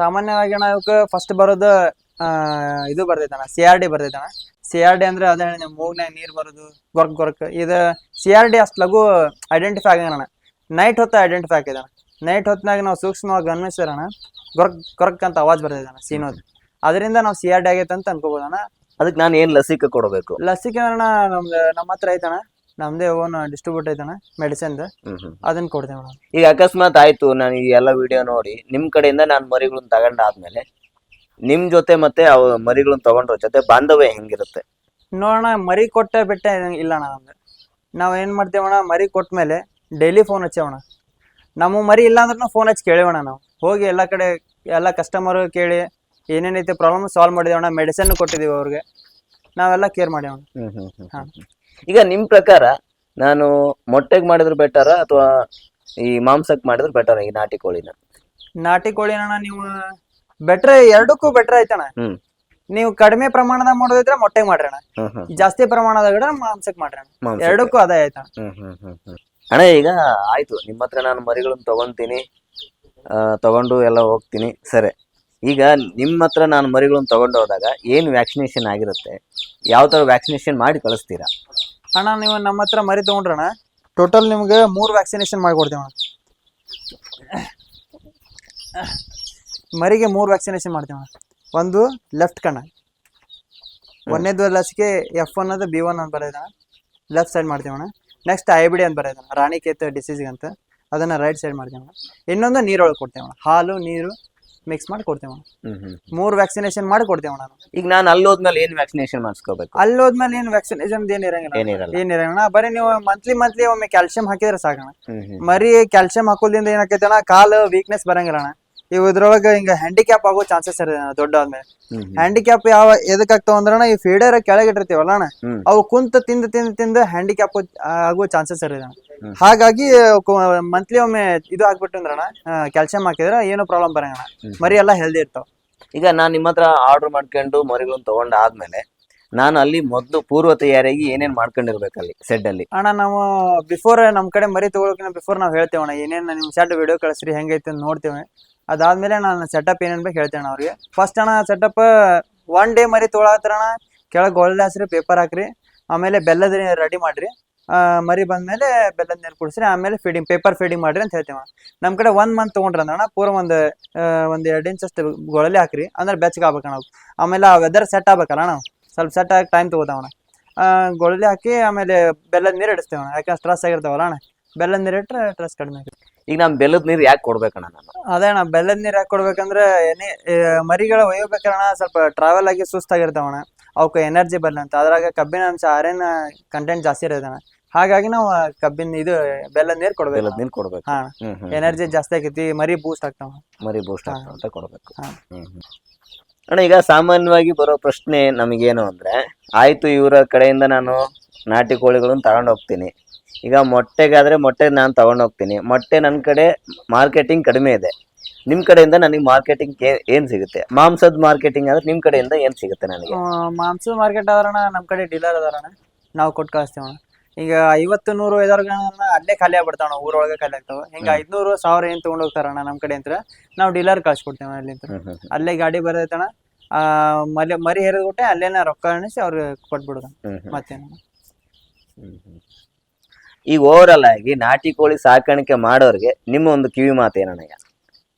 ಸಾಮಾನ್ಯವಾಗಿ ಅಣ್ಣ ಇವಕ್ಕೆ ಫಸ್ಟ್ ಬರೋದು ಇದು ಬರ್ತೈತಣ್ಣ ಸಿ ಆರ್ ಡಿ ಬರ್ತೈತಣ್ಣ ಸಿ ಆರ್ ಡಿ ಅಂದ್ರೆ ಅದೇ ಮೂಗ್ನಾಗ ನೀರ್ ಬರೋದು ಗೊರ್ಕ್ ಗೊರ್ಕ್. ಇದು ಸಿ ಆರ್ ಡಿ ಅಷ್ಟು ಲಘು ಐಡೆಂಟಿಫೈ ಆಗ್ಯಾನ ನೈಟ್ ಹೊತ್ತು ಐಡೆಂಟಿಫೈ ಆಗಿದೆ ನೈಟ್ ಹೊತ್ತಿನಾಗ ನಾವು ಸೂಕ್ಷ್ಮವಾಗಿ ಗಮನಿಸಿರೋಣ ಗೊರ್ಕ್ ಗೊರ್ಕ್ ಅಂತ ಅವಾಜ್ ಬರ್ತೈತಣ್ಣ ಸೀನೋದು. ಅದರಿಂದ ನಾವು ಸಿ ಆರ್ ಡಿ ಆಗೈತೆ ಅಂತ ಅನ್ಕೋಬೋದಣ್ಣ. ಅದಕ್ಕೆ ನಾನು ಏನ್ ಲಸಿಕೆ ಕೊಡಬೇಕು? ಲಸಿಕೆ ಅಣ್ಣ ನಮ್ದು ನಮ್ಮ ಹತ್ರ ಐತಣ್ಣ. ನಮ್ದೇ ಓನ್ ಡಿಸ್ಟ್ರಿಬ್ಯೂಟ್ ಐತಣ್ಣ ಹ್ಮ್ ಅದನ್ನ ಕೊಡ್ತೇವೆ ಈಗ ಅಕಸ್ಮಾತ್ ಆಯ್ತು ನಾನು ಈ ಎಲ್ಲ ವಿಡಿಯೋ ನೋಡಿ ನಿಮ್ ಕಡೆಯಿಂದ ನಾನು ಮರಿಗಳನ್ನ ತಗೊಂಡಾದ್ಮೇಲೆ ನಿಮ್ ಜೊತೆ ಮತ್ತೆ ಅವ ಮರಿಗಳನ್ನ ತಗೊಂಡ್ರ ಜೊತೆ ಬಾಂಧವ್ಯ ಹೆಂಗಿರುತ್ತೆ? ನೋಡೋಣ ಮರಿ ಕೊಟ್ಟೆ ಬಿಟ್ಟೆ ಇಲ್ಲ ಅಣ್ಣ ನಮ್ದು ನಾವು ಏನು ಮಾಡ್ತೇವಣ್ಣ ಮರಿ ಕೊಟ್ಟ ಮೇಲೆ ಡೈಲಿ ಫೋನ್ ಹಚ್ಚೇವಣ ನಮ್ಮ ಮರಿ ಇಲ್ಲ ಅಂದ್ರೂ ಫೋನ್ ಹಚ್ಚಿ ಕೇಳಿವಣ ನಾವು. ಹೋಗಿ ಎಲ್ಲ ಕಡೆ ಎಲ್ಲ ಕಸ್ಟಮರ್ ಕೇಳಿ ಏನೇನೈತೆ ಪ್ರಾಬ್ಲಮ್ ಸಾಲ್ವ್ ಮಾಡಿದೇವಣ್ಣ ಮೆಡಿಸಿನ್ ಕೊಟ್ಟಿದ್ದೀವಿ ಅವ್ರಿಗೆ. ನಾವೆಲ್ಲ ಕೇರ್ ಮಾಡ್ಯಾವಣ ಹ್ಮ್ ಹ್ಮ್ ಹ್ಮ್ ಹಾ. ಈಗ ನಿಮ್ ಪ್ರಕಾರ ನಾನು ಮೊಟ್ಟೆಗೆ ಮಾಡಿದ್ರೆ ಬೆಟರ ಅಥವಾ ಈ ಮಾಂಸಕ್ಕೆ ಮಾಡಿದ್ರೆ ಬೆಟರ ಈ ನಾಟಿ ಕೋಳಿನ? ನಾಟಿ ಕೋಳಿ ಅಣ್ಣ ನೀವು ಬೆಟ್ರ್ ಎರಡಕ್ಕೂ ಬೆಟ್ರ್ ಐತಣ್ಣ ಹ್ಮ್. ನೀವು ಕಡಿಮೆ ಪ್ರಮಾಣದಾಗ ಮಾಡೋದಿದ್ರೆ ಮೊಟ್ಟೆ ಮಾಡ್ರಿ ಅಣ್ಣ ಹ್ಮ್ ಹ್ಮ್. ಜಾಸ್ತಿ ಪ್ರಮಾಣದಾಗ ಮಾಂಸಕ್ ಮಾಡ್ರಣ ಮಾಂಸಕ್ಕೆ. ಎರಡಕ್ಕೂ ಅದೇ ಆಯ್ತಣ್ಣ. ಹ್ಮ್ ಹ್ಮ್ ಹ್ಮ್ ಹ್ಮ್. ಅಣ್ಣ ಈಗ ಆಯ್ತು. ನಿಮ್ಮ ಹತ್ರ ನಾನು ಮರಿಗಳನ್ನ ತಗೊಂತೀನಿ. ಆ, ತಗೊಂಡು ಎಲ್ಲ ಹೋಗ್ತೀನಿ. ಸರಿ. ಈಗ ನಿಮ್ಮ ಹತ್ರ ನಾನು ಮರಿಗಳನ್ನ ತಗೊಂಡು ಹೋದಾಗ ಏನು ವ್ಯಾಕ್ಸಿನೇಷನ್ ಆಗಿರುತ್ತೆ? ಯಾವ ತರ ವ್ಯಾಕ್ಸಿನೇಷನ್ ಮಾಡಿ ಕಳಿಸ್ತೀರಾ? ಅಣ್ಣ ನೀವು ನಮ್ಮ ಹತ್ರ ಮರಿ ತಗೊಂಡ್ರಣ ಟೋಟಲ್ ನಿಮ್ಗೆ ಮೂರು ವ್ಯಾಕ್ಸಿನೇಷನ್ ಮಾಡಿಕೊಡ್ತೀವಿ ಅಣ್ಣ. ಮರಿಗೆ ಮೂರು ವ್ಯಾಕ್ಸಿನೇಷನ್ ಮಾಡ್ತೀವಿ ಅಣ್ಣ. ಒಂದು ಲೆಫ್ಟ್ ಕಣ್ಣ. ಒಂದನೇದು ಲಸಿಕೆ ಎಫ್ ಒನ್ ಅದು ಬಿ ಒನ್ ಅಂತ ಬರೋದಣ್ಣ ಲೆಫ್ಟ್ ಸೈಡ್ ಮಾಡ್ತೀವಿ ಅಣ್ಣ. ನೆಕ್ಸ್ಟ್ ಐಬಿಡಿ ಅಂತ ಬರೋದಣ್ಣ ರಾಣಿಕೇತ್ ಡಿಸೀಸ್ಗೆ ಅಂತ. ಅದನ್ನ ರೈಟ್ ಸೈಡ್ ಮಾಡ್ತೀವಿ ಅಣ್ಣ. ಇನ್ನೊಂದು ನೀರೊಳಗೆ ಕೊಡ್ತೀವಿ ಅಣ್ಣ. ಹಾಲು ನೀರು ಮಿಕ್ಸ್ ಮಾಡಿ ಕೊಡ್ತೀವಿ ಮೂರು ವ್ಯಾಕ್ಸಿನೇಷನ್ ಮಾಡಿ ಕೊಡ್ತೀವಿ ಅಣ್ಣ ಈಗ ನಾನು ಅಲ್ಲಿ ಹೋದ್ಮೇಲೆ ಏನು ವ್ಯಾಕ್ಸಿನೇಷನ್ ಮಾಡಿಸ್ಕೋಬೇಕು? ಅಲ್ಲಿ ಹೋದ್ಮೇಲೆ ಏನು ವ್ಯಾಕ್ಸಿನೇಷನ್ ಏನ್ ಇರಂಗಿಲ್ಲ ಏನಿರಲ್ಲ ಏನಿರಂಗಿಲ್ಲ ಬರೀ ನೀವು ಮಂತ್ಲಿ ಮಂತ್ಲಿ ಒಮ್ಮೆ ಕ್ಯಾಲ್ಸಿಯಂ ಹಾಕಿದ್ರೆ ಹ್ಮ್ ಮರಿ ಕ್ಯಾಲ್ಸಿಯಂ ಹಾಕೋದ್ರಿಂದ ಅಣ್ಣ ಕಾಲು ವೀಕ್ನೆಸ್ ಬರಂಗಿಲ್ಲ ಅಣ್ಣ. ಇವು ಇದ್ರೊಳಗ ಹಿಂಗ ಹ್ಯಾಂಡಿಕ್ಯಾಪ್ ಆಗೋ ಚಾನ್ಸಸ್ ಇರ ಅಣ್ಣ ದೊಡ್ಡ ಆದ್ಮೇಲೆ. ಹ್ಯಾಂಡಿಕ್ಯಾಪ್ ಯಾವ ಎದಕ್ ಆಗ್ತಾವ ಅಂದ್ರ ಈ ಫೀಡರ್ ಕೆಳಗಿಟ್ಟಿರ್ತೀವಲ್ಲ ಅಣ್ಣ ಹ್ಮ್. ಅವು ಕುಂತ ತಿಂದ ತಿಂದ ತಿಂದ ಹ್ಯಾಂಡಿಕ್ಯಾಪ್ ಆಗೋ ಚಾನ್ಸಸ್ ಅಣ್ಣ ಹ್ಮ್. ಹಾಗಾಗಿ ಮಂತ್ಲಿ ಒಮ್ಮೆ ಇದು ಹಾಕ್ಬಿಟ್ಟು ಅಂದ್ರಣ್ಣ ಕ್ಯಾಲ್ಸಿಯಂ ಹಾಕಿದ್ರೆ ಏನು ಪ್ರಾಬ್ಲಮ್ ಬರಂಗಣ. ಮರಿ ಎಲ್ಲ ಹೆಲ್ದಿ ಇರ್ತಾವ. ಈಗ ನಾನ್ ನಿಮ್ಮ ಹತ್ರ ಆರ್ಡರ್ ಮಾಡ್ಕೊಂಡು ಮರಿಗಳನ್ನ ತಗೊಂಡಾದ್ಮೇಲೆ ನಾನು ಅಲ್ಲಿ ಮೊದಲು ಪೂರ್ವ ತಯಾರಿಯಾಗಿ ಏನೇನ್ ಮಾಡ್ಕೊಂಡಿರ್ಬೇಕು ಅಲ್ಲಿ ಸೆಡ್ ಅಲ್ಲಿ? ಅಣ್ಣ ನಾವು ಬಿಫೋರ್ ನಮ್ ಕಡೆ ಮರಿ ತಗೊಳಕಿನ ಬಿಫೋರ್ ನಾವು ಹೇಳ್ತೇವಣ್ಣ ಏನೇನು ನಿಮ್ ಸೆಡ್ ವಿಡಿಯೋ ಕಳಿಸ್ರಿ ಹೆಂಗೈತೆ ನೋಡ್ತೇವೆ. ಅದಾದ್ಮೇಲೆ ನಾನು ಸೆಟಪ್ ಏನೇನು ಬೇಕು ಹೇಳ್ತೇನೆ ಅವ್ರಿಗೆ. ಫಸ್ಟ್ ಅಣ್ಣ ಸೆಟಪ್ ಒನ್ ಡೇ ಮರಿ ತೊಗೊಳತ್ರಣ ಕೆಳಗೆ ಗೋಲ್ಡ್ ಹಾಸ್ರಿ ಪೇಪರ್ ಹಾಕ್ರಿ. ಆಮೇಲೆ ಬೆಲ್ಲದ ರೆಡಿ ಮಾಡ್ರಿ. ಮರಿ ಬಂದಮೇಲೆ ಬೆಲ್ಲದ ನೀರು ಕುಡಿಸ್ರಿ. ಆಮೇಲೆ ಫೀಡಿಂಗ್ ಪೇಪರ್ ಫೀಡಿಂಗ್ ಮಾಡ್ರಿ ಅಂತ ಹೇಳ್ತೇವೆ ನಮ್ಮ ಕಡೆ ಒಂದು ಮಂತ್ ತೊಗೊಂಡ್ರಿ ಅಂದ್ರಣ ಪೂರ ಒಂದು ಒಂದು ಎರಡು ಇಂಚ್ ಅಷ್ಟು ಗೊಳಲಿ ಹಾಕ್ರಿ. ಅಂದ್ರೆ ಬೆಚ್ಚಗೆ ಆಗ್ಬೇಕಣ್ಣ ಆಮೇಲೆ ಆ ವೆದರ್ ಸೆಟ್ ಆಗ್ಬೇಕಲ್ಲ ನಾವು ಸ್ವಲ್ಪ ಸೆಟ್ ಆಗಿ ಟೈಮ್ ತೊಗೋತಾವಣ ಗೊಳಲಿ ಹಾಕಿ ಆಮೇಲೆ ಬೆಲ್ಲದ ನೀರು ಇಡಿಸ್ತೇವಣ್ಣ ಯಾಕಂದ್ರೆ ಸ್ಟ್ರೆಸ್ ಆಗಿರ್ತಾವಲ್ಲ ಅಣ್ಣ. ಬೆಲ್ಲದ ನೀರು ಇಟ್ಟರೆ ಸ್ಟ್ರೆಸ್ ಕಡಿಮೆ ಆಗುತ್ತೆ. ಈಗ ನಾನು ಬೆಲ್ಲದ ನೀರು ಯಾಕೆ ಕೊಡ್ಬೇಕಣ್ಣ ನಾನು? ಅದೇ ಅಣ್ಣ ಬೆಲ್ಲದ ನೀರು ಯಾಕೆ ಕೊಡ್ಬೇಕಂದ್ರೆ ಎನಿ ಮರಿಗಳ ಒಯ್ಯಬೇಕಣ್ಣ ಸ್ವಲ್ಪ ಟ್ರಾವೆಲ್ ಆಗಿ ಸುಸ್ತಾಗಿರ್ತಾವಣ್ಣ ಅವಕ್ಕೆ ಎನರ್ಜಿ ಬರಲಿ ಅಂತ. ಅದ್ರಾಗ ಕಬ್ಬಿನ ಅಂಶ ಆರೇನ ಕಂಟೆಂಟ್ ಜಾಸ್ತಿ ಇರೋದಣ್ಣ ಹಾಗಾಗಿ ನಾವು ಕಬ್ಬಿನ ಇದು ಬೆಲ್ಲದ ನೀರು ಕೊಡ್ಬೇಕು ಬೆಲ್ಲದ ನೀರು ಕೊಡ್ಬೇಕು. ಹಾ ಎನರ್ಜಿ ಜಾಸ್ತಿ ಆಕೈತಿ ಮರಿ ಬೂಸ್ಟ್ ಆಗ್ತಾವ ಮರಿ ಬೂಸ್ಟ್. ಅಂತ ಕೊಡ್ಬೇಕು. ಹಾ. ಹ್ಮ್ ಹ್ಮ್. ಅಣ್ಣ ಈಗ ಸಾಮಾನ್ಯವಾಗಿ ಬರೋ ಪ್ರಶ್ನೆ ನಮಗೇನು ಅಂದ್ರೆ ಆಯ್ತು ಇವರ ಕಡೆಯಿಂದ ನಾನು ನಾಟಿ ಕೋಳಿಗಳನ್ನ ತಗೊಂಡ್ ಹೋಗ್ತೀನಿ ಈಗ ಮೊಟ್ಟೆಗಾದ್ರೆ ಮೊಟ್ಟೆ ನಾನು ತಗೊಂಡ್ ಹೋಗ್ತೀನಿ. ಮೊಟ್ಟೆ ನನ್ನ ಕಡೆ ಮಾರ್ಕೆಟಿಂಗ್ ಕಡಿಮೆ ಇದೆ. ನಿಮ್ಮ ಕಡೆಯಿಂದ ನನಗೆ ಮಾರ್ಕೆಟಿಂಗ್ ಏನು ಸಿಗುತ್ತೆ? ಮಾಂಸದ ಮಾರ್ಕೆಟಿಂಗ್ ಆದರೆ ನಿಮ್ಮ ಕಡೆಯಿಂದ ಏನು ಸಿಗುತ್ತೆ ನನಗೆ? ಮಾಂಸದ ಮಾರ್ಕೆಟ್ ಆದ್ರಣ ನಮ್ಮ ಕಡೆ ಡೀಲರ್ ಅದಾರಣ. ನಾವು ಕೊಟ್ಟು ಕಳಿಸ್ತೀವಣ. ಈಗ ಐವತ್ತು ನೂರು ಐದಾರುಗಳನ್ನ ಅಲ್ಲೇ ಖಾಲಿ ಆಗ್ಬಿಡ್ತಾವ ಊರೊಳಗೆ ಖಾಲಿ ಆಗ್ತಾವ. ಹಿಂಗ ಐದುನೂರು ಸಾವಿರ ಏನ್ ತಗೊಂಡ್ ಹೋಗ್ತಾರಣ್ಣ ನಮ್ಮ ಕಡೆ ಅಂತ ನಾವು ಡೀಲರ್ ಕಳ್ಸಿಕೊಡ್ತೇವೆ ಹ್ಮ್ ಅಲ್ಲೇ ಗಾಡಿ ಬರ್ತೈತಣ ಆ ಮರಿ ಮರಿ ಹೆರಿದ್ಬಿಟ್ಟೆ ಅಲ್ಲೇನ ರೊಕ್ಕ ಎಣಿಸಿ ಅವ್ರಿಗೆ ಕೊಟ್ಬಿಡೋದು. ಮತ್ತೇನು. ಈಗ ಓವರಲ್ ಆಗಿ ನಾಟಿ ಕೋಳಿ ಸಾಕಾಣಿಕೆ ಮಾಡೋರಿಗೆ ನಿಮ್ಮ ಒಂದು ಕಿವಿ ಮಾತು ಏನಣ್ಣ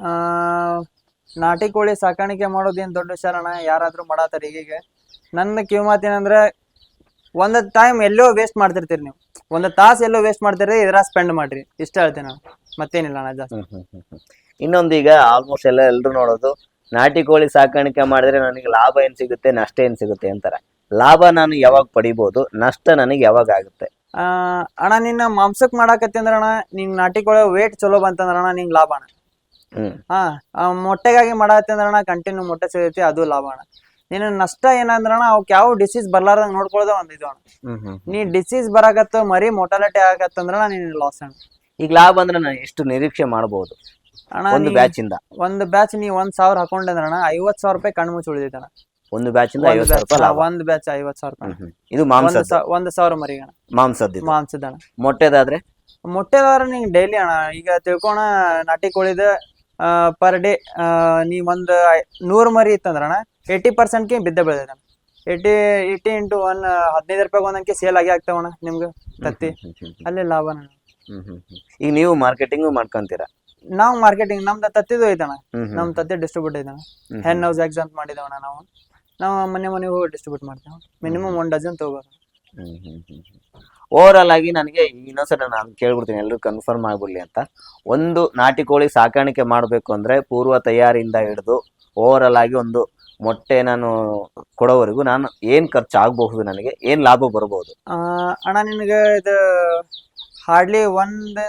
ಆ ನಾಟಿ ಕೋಳಿ ಸಾಕಾಣಿಕೆ ಮಾಡೋದೇನ್ ದೊಡ್ಡ ವಿಚಾರಣ ಯಾರಾದ್ರೂ ಮಾಡತ್ತಾರ ಈಗೀಗ? ನನ್ನ ಕಿವಿಮಾತ್ ಏನಂದ್ರೆ ಒಂದ್ ಟೈಮ್ ಎಲ್ಲೋ ವೇಸ್ಟ್ ಮಾಡ್ತಿರ್ತೀರಿ ನೀವು. ಒಂದು ತಾಸು ಎಲ್ಲೋ ವೇಸ್ಟ್ ಮಾಡ್ತೀರಿ ಇದರ ಸ್ಪೆಂಡ್ ಮಾಡ್ರಿ. ಇಷ್ಟ ಹೇಳ್ತೀನಿ ನಾನು. ಮತ್ತೇನಿಲ್ಲ ಅಣ್ಣ ಜಾಸ್ತಿ. ಇನ್ನೊಂದು ಈಗ ಆಲ್ಮೋಸ್ಟ್ ಎಲ್ಲ ಎಲ್ಲರೂ ನೋಡೋದು ನಾಟಿ ಕೋಳಿ ಸಾಕಾಣಿಕೆ ಮಾಡಿದ್ರೆ ನನಗೆ ಲಾಭ ಏನ್ ಸಿಗುತ್ತೆ ನಷ್ಟ ಏನ್ ಸಿಗುತ್ತೆ ಅಂತಾರೆ. ಲಾಭ ನಾನು ಯಾವಾಗ ಪಡಿಬೋದು ನಷ್ಟ ನನಗೆ ಯಾವಾಗ ಆಗುತ್ತೆ? ಅಣ್ಣ ನಿನ್ನ ಮಾಂಸಕ್ ಮಾಡಾಕತ್ತಿ ಅಂದ್ರ ಅಣ್ಣ ನಿಂಗ್ ನಾಟಿ ಕೋಳಿ ವೇಟ್ ಚಲೋ ಬಂತಂದ್ರ ಅಣ್ಣ ನಿಂಗ್ ಲಾಭ ಅಣ್ಣ. ಹಾ ಮೊಟ್ಟೆಗಾಗಿ ಮಾಡಾಕತ್ತಿ ಅಂದ್ರ ಅಣ್ಣ ಕಂಟಿನ್ಯೂ ಮೊಟ್ಟೆ ಸಿಗೈತಿ ಅದು ಲಾಭ ಅಣ್ಣ. ನಿನ್ನ ನಷ್ಟ ಏನಂದ್ರ ಅವಕ್ ಯಾವ ಡಿಸೀಸ್ ಬರ್ಲಾರ್ದಂಗ್ ನೋಡ್ಕೊಳ್ಳೋದ ಒಂದ್ ಇದು ಅಣ್ಣ. ನೀ ಡಿಸೀಸ್ ಬರಾಕತ್ತ ಮರಿ ಮೊಟಾಲಿಟಿ ಆಗತ್ತಂದ್ರ ನಿನ್ ಲಾಸ್ ಅಣ್ಣ. ಈಗ ಲಾಭ ಅಂದ್ರೆ ನಾನು ಎಷ್ಟು ನಿರೀಕ್ಷೆ ಮಾಡಬಹುದು ಅಣ್ಣ ಒಂದು ಬ್ಯಾಚ್ ಇಂದ. ಒಂದ್ ಬ್ಯಾಚ್ ನೀ ಒಂದ್ ಸಾವಿರ ಹಾಕೊಂಡೆ ಅಂದ್ರ ಅಣ್ಣ ಐವತ್ ಸಾವಿರ ರೂಪಾಯಿ ಕಣ್ಣು ಮುಚ್ಚಿ ಉಳಿದೈತೆ ಅಣ್ಣ ಒಂದು ಬ್ಯಾಚ್ ಇಂದ ಐವತ್ತು ಸಾವಿರ ರೂಪಾಯಿ ಲಾಭ. ಒಂದ್ ಬ್ಯಾಚ್ ಐವತ್ ಸಾವಿರ ರೂಪಾಯಿ ಹ್ಮ್. ಇದು ಒಂದ್ ಮಾಂಸದ ಸಾ- ಒಂದ್ ಸಾವಿರ ಮರಿ ಅಣ್ಣ ಮಾಂಸದ್ದು ಇದು. ಮಾಂಸದ ಅಣ್ಣ ಮೊಟ್ಟೆದಾದ್ರೆ ಮೊಟ್ಟೆದಾರ ನಿಂಗೆ ಡೈಲಿ ಅಣ್ಣ. ಈಗ ತಿಳ್ಕೊಣ ನಾಟಿ ಕೋಳಿದ ಪರ್ ಡೇ ನೀ ಒಂದ್ ನೂರು ಮರಿ ಇತ್ತಂದ್ರ ಅಣ್ಣ ಏಯ್ಟಿ ಪರ್ಸೆಂಟ್ಗೆ ಬಿದ್ದ ಬೆಳೆದ ಏಯ್ಟಿ ಏಯ್ಟಿ ಇಂಟು ಒನ್ ಹದಿನೈದು ರೂಪಾಯಿ ಒಂದಕ್ಕೆ ಸೇಲ್ ಆಗಿ ಆಗ್ತಾವಣ್ಣ ನಿಮ್ಗೆ ತತ್ತಿ. ಹ್ಮ್ ಹ್ಮ್ ಹ್ಮ್ ಅಲ್ಲೇ ಲಾಭ ಅಣ್ಣ. ಹ್ಮ್ ಹ್ಮ್ ಹ್ಮ್. ಈಗ ನೀವು ಮಾರ್ಕೆಟಿಂಗು ಮಾಡ್ಕೊಂತೀರಾ? ನಾವು ಮಾರ್ಕೆಟಿಂಗ್ ನಮ್ದು ತತ್ತಿದು ಐತಣ್ಣ ಹ್ಮ್ ಹ್ಮ್ ನಮ್ ತತ್ತಿ ಡಿಸ್ಟ್ರಿಬ್ಯೂಟ್ ಐತಣ್ಣ ಹ್ಮ್ ಹೆನ್ ಹೌಸ್ ಎಕ್ಸಾಮ್ ಮಾಡಿದವಣ್ಣ ನಾವು. ನಾವು ಮನೆ ಮನೆಗೆ ಹೋಗಿ ಡಿಸ್ಟ್ರಿಬ್ಯೂಟ್ ಮಾಡ್ತೇವೆ ಮಿನಿಮಮ್ ಒನ್ ಡಜನ್ ತಗೋಬೋದು ಓವರ್ ಆಲ್ ಆಗಿ ನನಗೆ ಇನ್ನೊಂದ್ಸಲ ನಾನು ಕೇಳ್ಬಿಡ್ತೀನಿ ಎಲ್ಲರೂ ಕನ್ಫರ್ಮ್ ಆಗ್ಬಿಡ್ಲಿ ಅಂತ. ಒಂದು ನಾಟಿ ಕೋಳಿ ಸಾಕಾಣಿಕೆ ಮಾಡಬೇಕು ಅಂದರೆ ಪೂರ್ವ ತಯಾರಿಯಿಂದ ಹಿಡಿದು ಓವರ್ ಆಲ್ ಆಗಿ ಒಂದು ಮೊಟ್ಟೆ ನಾನು ಕೊಡೋವರೆಗೂ ನಾನು ಏನು ಖರ್ಚು ಆಗಬಹುದು ನನಗೆ ಏನು ಲಾಭ ಬರಬಹುದು ಅಣ್ಣ ನಿನಗೆ ಇದು ಹಾರ್ಡ್ಲಿ ಒಂದ್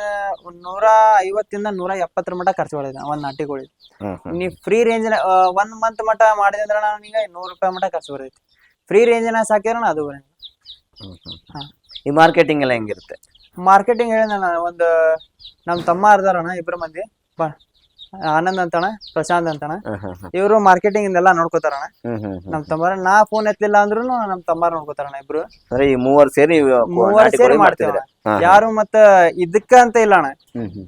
ಒಂದ್ ನೂರ ಐವತ್ತಿಂದ ನೂರ ಎಪ್ಪತ್ತರ ಮಟ ಖರ್ಚು ಮಾಡಿದೆ ಒಂದ್ ನಾಟಿಗೋಳಿ ನೀ ಫ್ರೀ ರೇಂಜ್ ಒಂದ್ ಮಂತ್ ಮಟ ಮಾಡಿದೆ ಅಂದ್ರೆ ನಿನಗೆ ನೂರು ರೂಪಾಯಿ ಮಟ ಖರ್ಚು ಬರ್ತೈತಿ ಫ್ರೀ ರೇಂಜ್ ನಾ ಸಾಕಿದ್ರೆ ಅದು ಹಾ. ಈ ಮಾರ್ಕೆಟಿಂಗ್ ಎಲ್ಲ ಹೆಂಗಿರುತ್ತೆ? ಮಾರ್ಕೆಟಿಂಗ್ ಹೇಳಿದ ಒಂದು ನಮ್ ತಮ್ಮ ಅರ್ಧಾರಣ ಇಬ್ರು ಮಂದಿ. ಬಾ. ಆನಂದ್ ಅಂತಣ ಪ್ರಶಾಂತ್ ಅಂತಣ. ಇವರು ಮಾರ್ಕೆಟಿಂಗ್ ಇದೆಲ್ಲ ನೋಡ್ಕೋತಾರಣ. ನಮ್ ತಮ್ಮರ ನಾ ಫೋನ್ ಎತ್ತಲಿಲ್ಲ ಅಂದ್ರೂ ನಮ್ ತಮ್ಮಾರ ನೋಡ್ಕೋತಾರಣ ಇಬ್ರು ಈ ಮೂವರು ಸೇರಿ ಮೂವರ್ ಸೇರಿ ಮಾಡ್ತೀವಿ. ಯಾರು ಮತ್ತ ಇದಕ್ಕ ಅಂತ ಇಲ್ಲ ಅಣ್ಣ.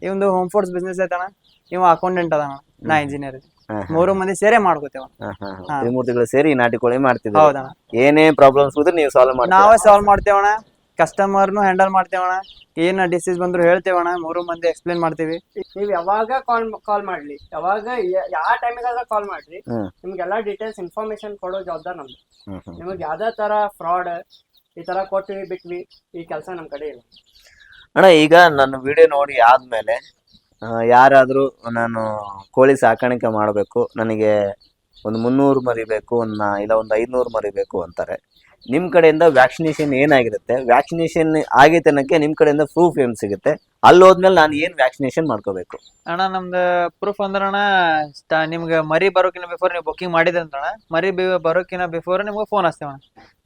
ಇವಂದು ಹೋಮ್ ಫೋರ್ಸ್ ಬಿಸ್ನೆಸ್ ಐತಣ ಇವ ಅಕೌಂಟೆಂಟ್ ಅದಣ ನಾ ಇಂಜಿನಿಯರ್. ಮೂರು ಮಂದಿ ಸೇರಿ ಮಾಡ್ಕೋತೇವ. ಹಾ. ಸೇರಿ ನಾಟಿ ಕೋಳಿ ಮಾಡ್ತೀವಿ ಹೌದಣ್ಣ ಏನೇ ಪ್ರಾಬ್ಲಮ್ಸ್ ನೀವು ಸಾಲ್ವ್ ನಾವೇ ಸಾಲ್ವ್ ಮಾಡ್ತೇವಣ ಕಸ್ಟಮರ್ನು ಹ್ಯಾಂಡಲ್ ಮಾಡ್ತೇವಣ ಏನ ಡಿಸೀಸ್ ಬಂದ್ರು ಹೇಳ್ತೇವಣ ಮೂರು ಮಂದಿ ಎಕ್ಸ್ಪ್ಲೇನ್ ಮಾಡ್ತೀವಿ. ನೀವ್ ಯಾವಾಗ ಕಾಲ್ ಕಾಲ್ ಮಾಡ್ಲಿ. ಯಾವಾಗ ಯಾವ ಟೈಮಿಗಾಗ ಕಾಲ್ ಮಾಡ್ರಿ. ನಿಮ್ಗೆಲ್ಲಾ ಡೀಟೇಲ್ಸ್ ಇನ್ಫಾರ್ಮೇಶನ್ ಕೊಡೋ ಜವಾಬ್ದಾರ ನಮ್ದು. ನಿಮಗೆ ಯಾವ್ದೇ ತರ ಫ್ರಾಡ್ ಈ ತರ ಕೊಟ್ಟಿವಿ ಬಿಟ್ವಿ ಈ ಕೆಲಸ ನಮ್ ಕಡೆ ಇಲ್ಲ. ಅಣ್ಣ ಈಗ ನನ್ನ ವಿಡಿಯೋ ನೋಡಿ ಆದ್ಮೇಲೆ ಯಾರಾದರೂ ಯಾರಾದ್ರೂ ನಾನು ಕೋಳಿ ಸಾಕಾಣಿಕೆ ಮಾಡಬೇಕು ನನಗೆ ಒಂದು ಮುನ್ನೂರು ಮರಿಬೇಕು ಒಂದು ನಾ ಇಲ್ಲ ಒಂದು ಐದುನೂರು ಮರಿಬೇಕು ಅಂತಾರೆ. ನಿಮ್ಮ ಕಡೆಯಿಂದ ವ್ಯಾಕ್ಸಿನೇಷನ್ ಏನಾಗಿರುತ್ತೆ? ವ್ಯಾಕ್ಸಿನೇಷನ್ ಆಗೈತೆ ಅನ್ನಕ್ಕೆ ನಿಮ್ಮ ಕಡೆಯಿಂದ ಪ್ರೂಫ್ ಏನು ಸಿಗುತ್ತೆ? ಅಲ್ಲಿ ಹೋದ್ಮೇಲೆ ನಾನು ಏನು ವ್ಯಾಕ್ಸಿನೇಷನ್ ಮಾಡ್ಕೋಬೇಕು? ಅಣ್ಣ, ನಮ್ದು ಪ್ರೂಫ್ ಅಂದ್ರಣ ಸ್ಟ- ನಿಮ್ಗೆ ಮರಿ ಬರೋಕಿನ ಬಿಫೋರ್ ನೀವು ಬುಕಿಂಗ್ ಮಾಡಿದೆ ಅಂತಣ್ಣ ಮರಿ ಬಿ- ಬರೋಕಿನ ಬಿಫೋರ್ ನಿಮ್ಗೆ ಫೋನ್ ಹಚ್ತೇವಣ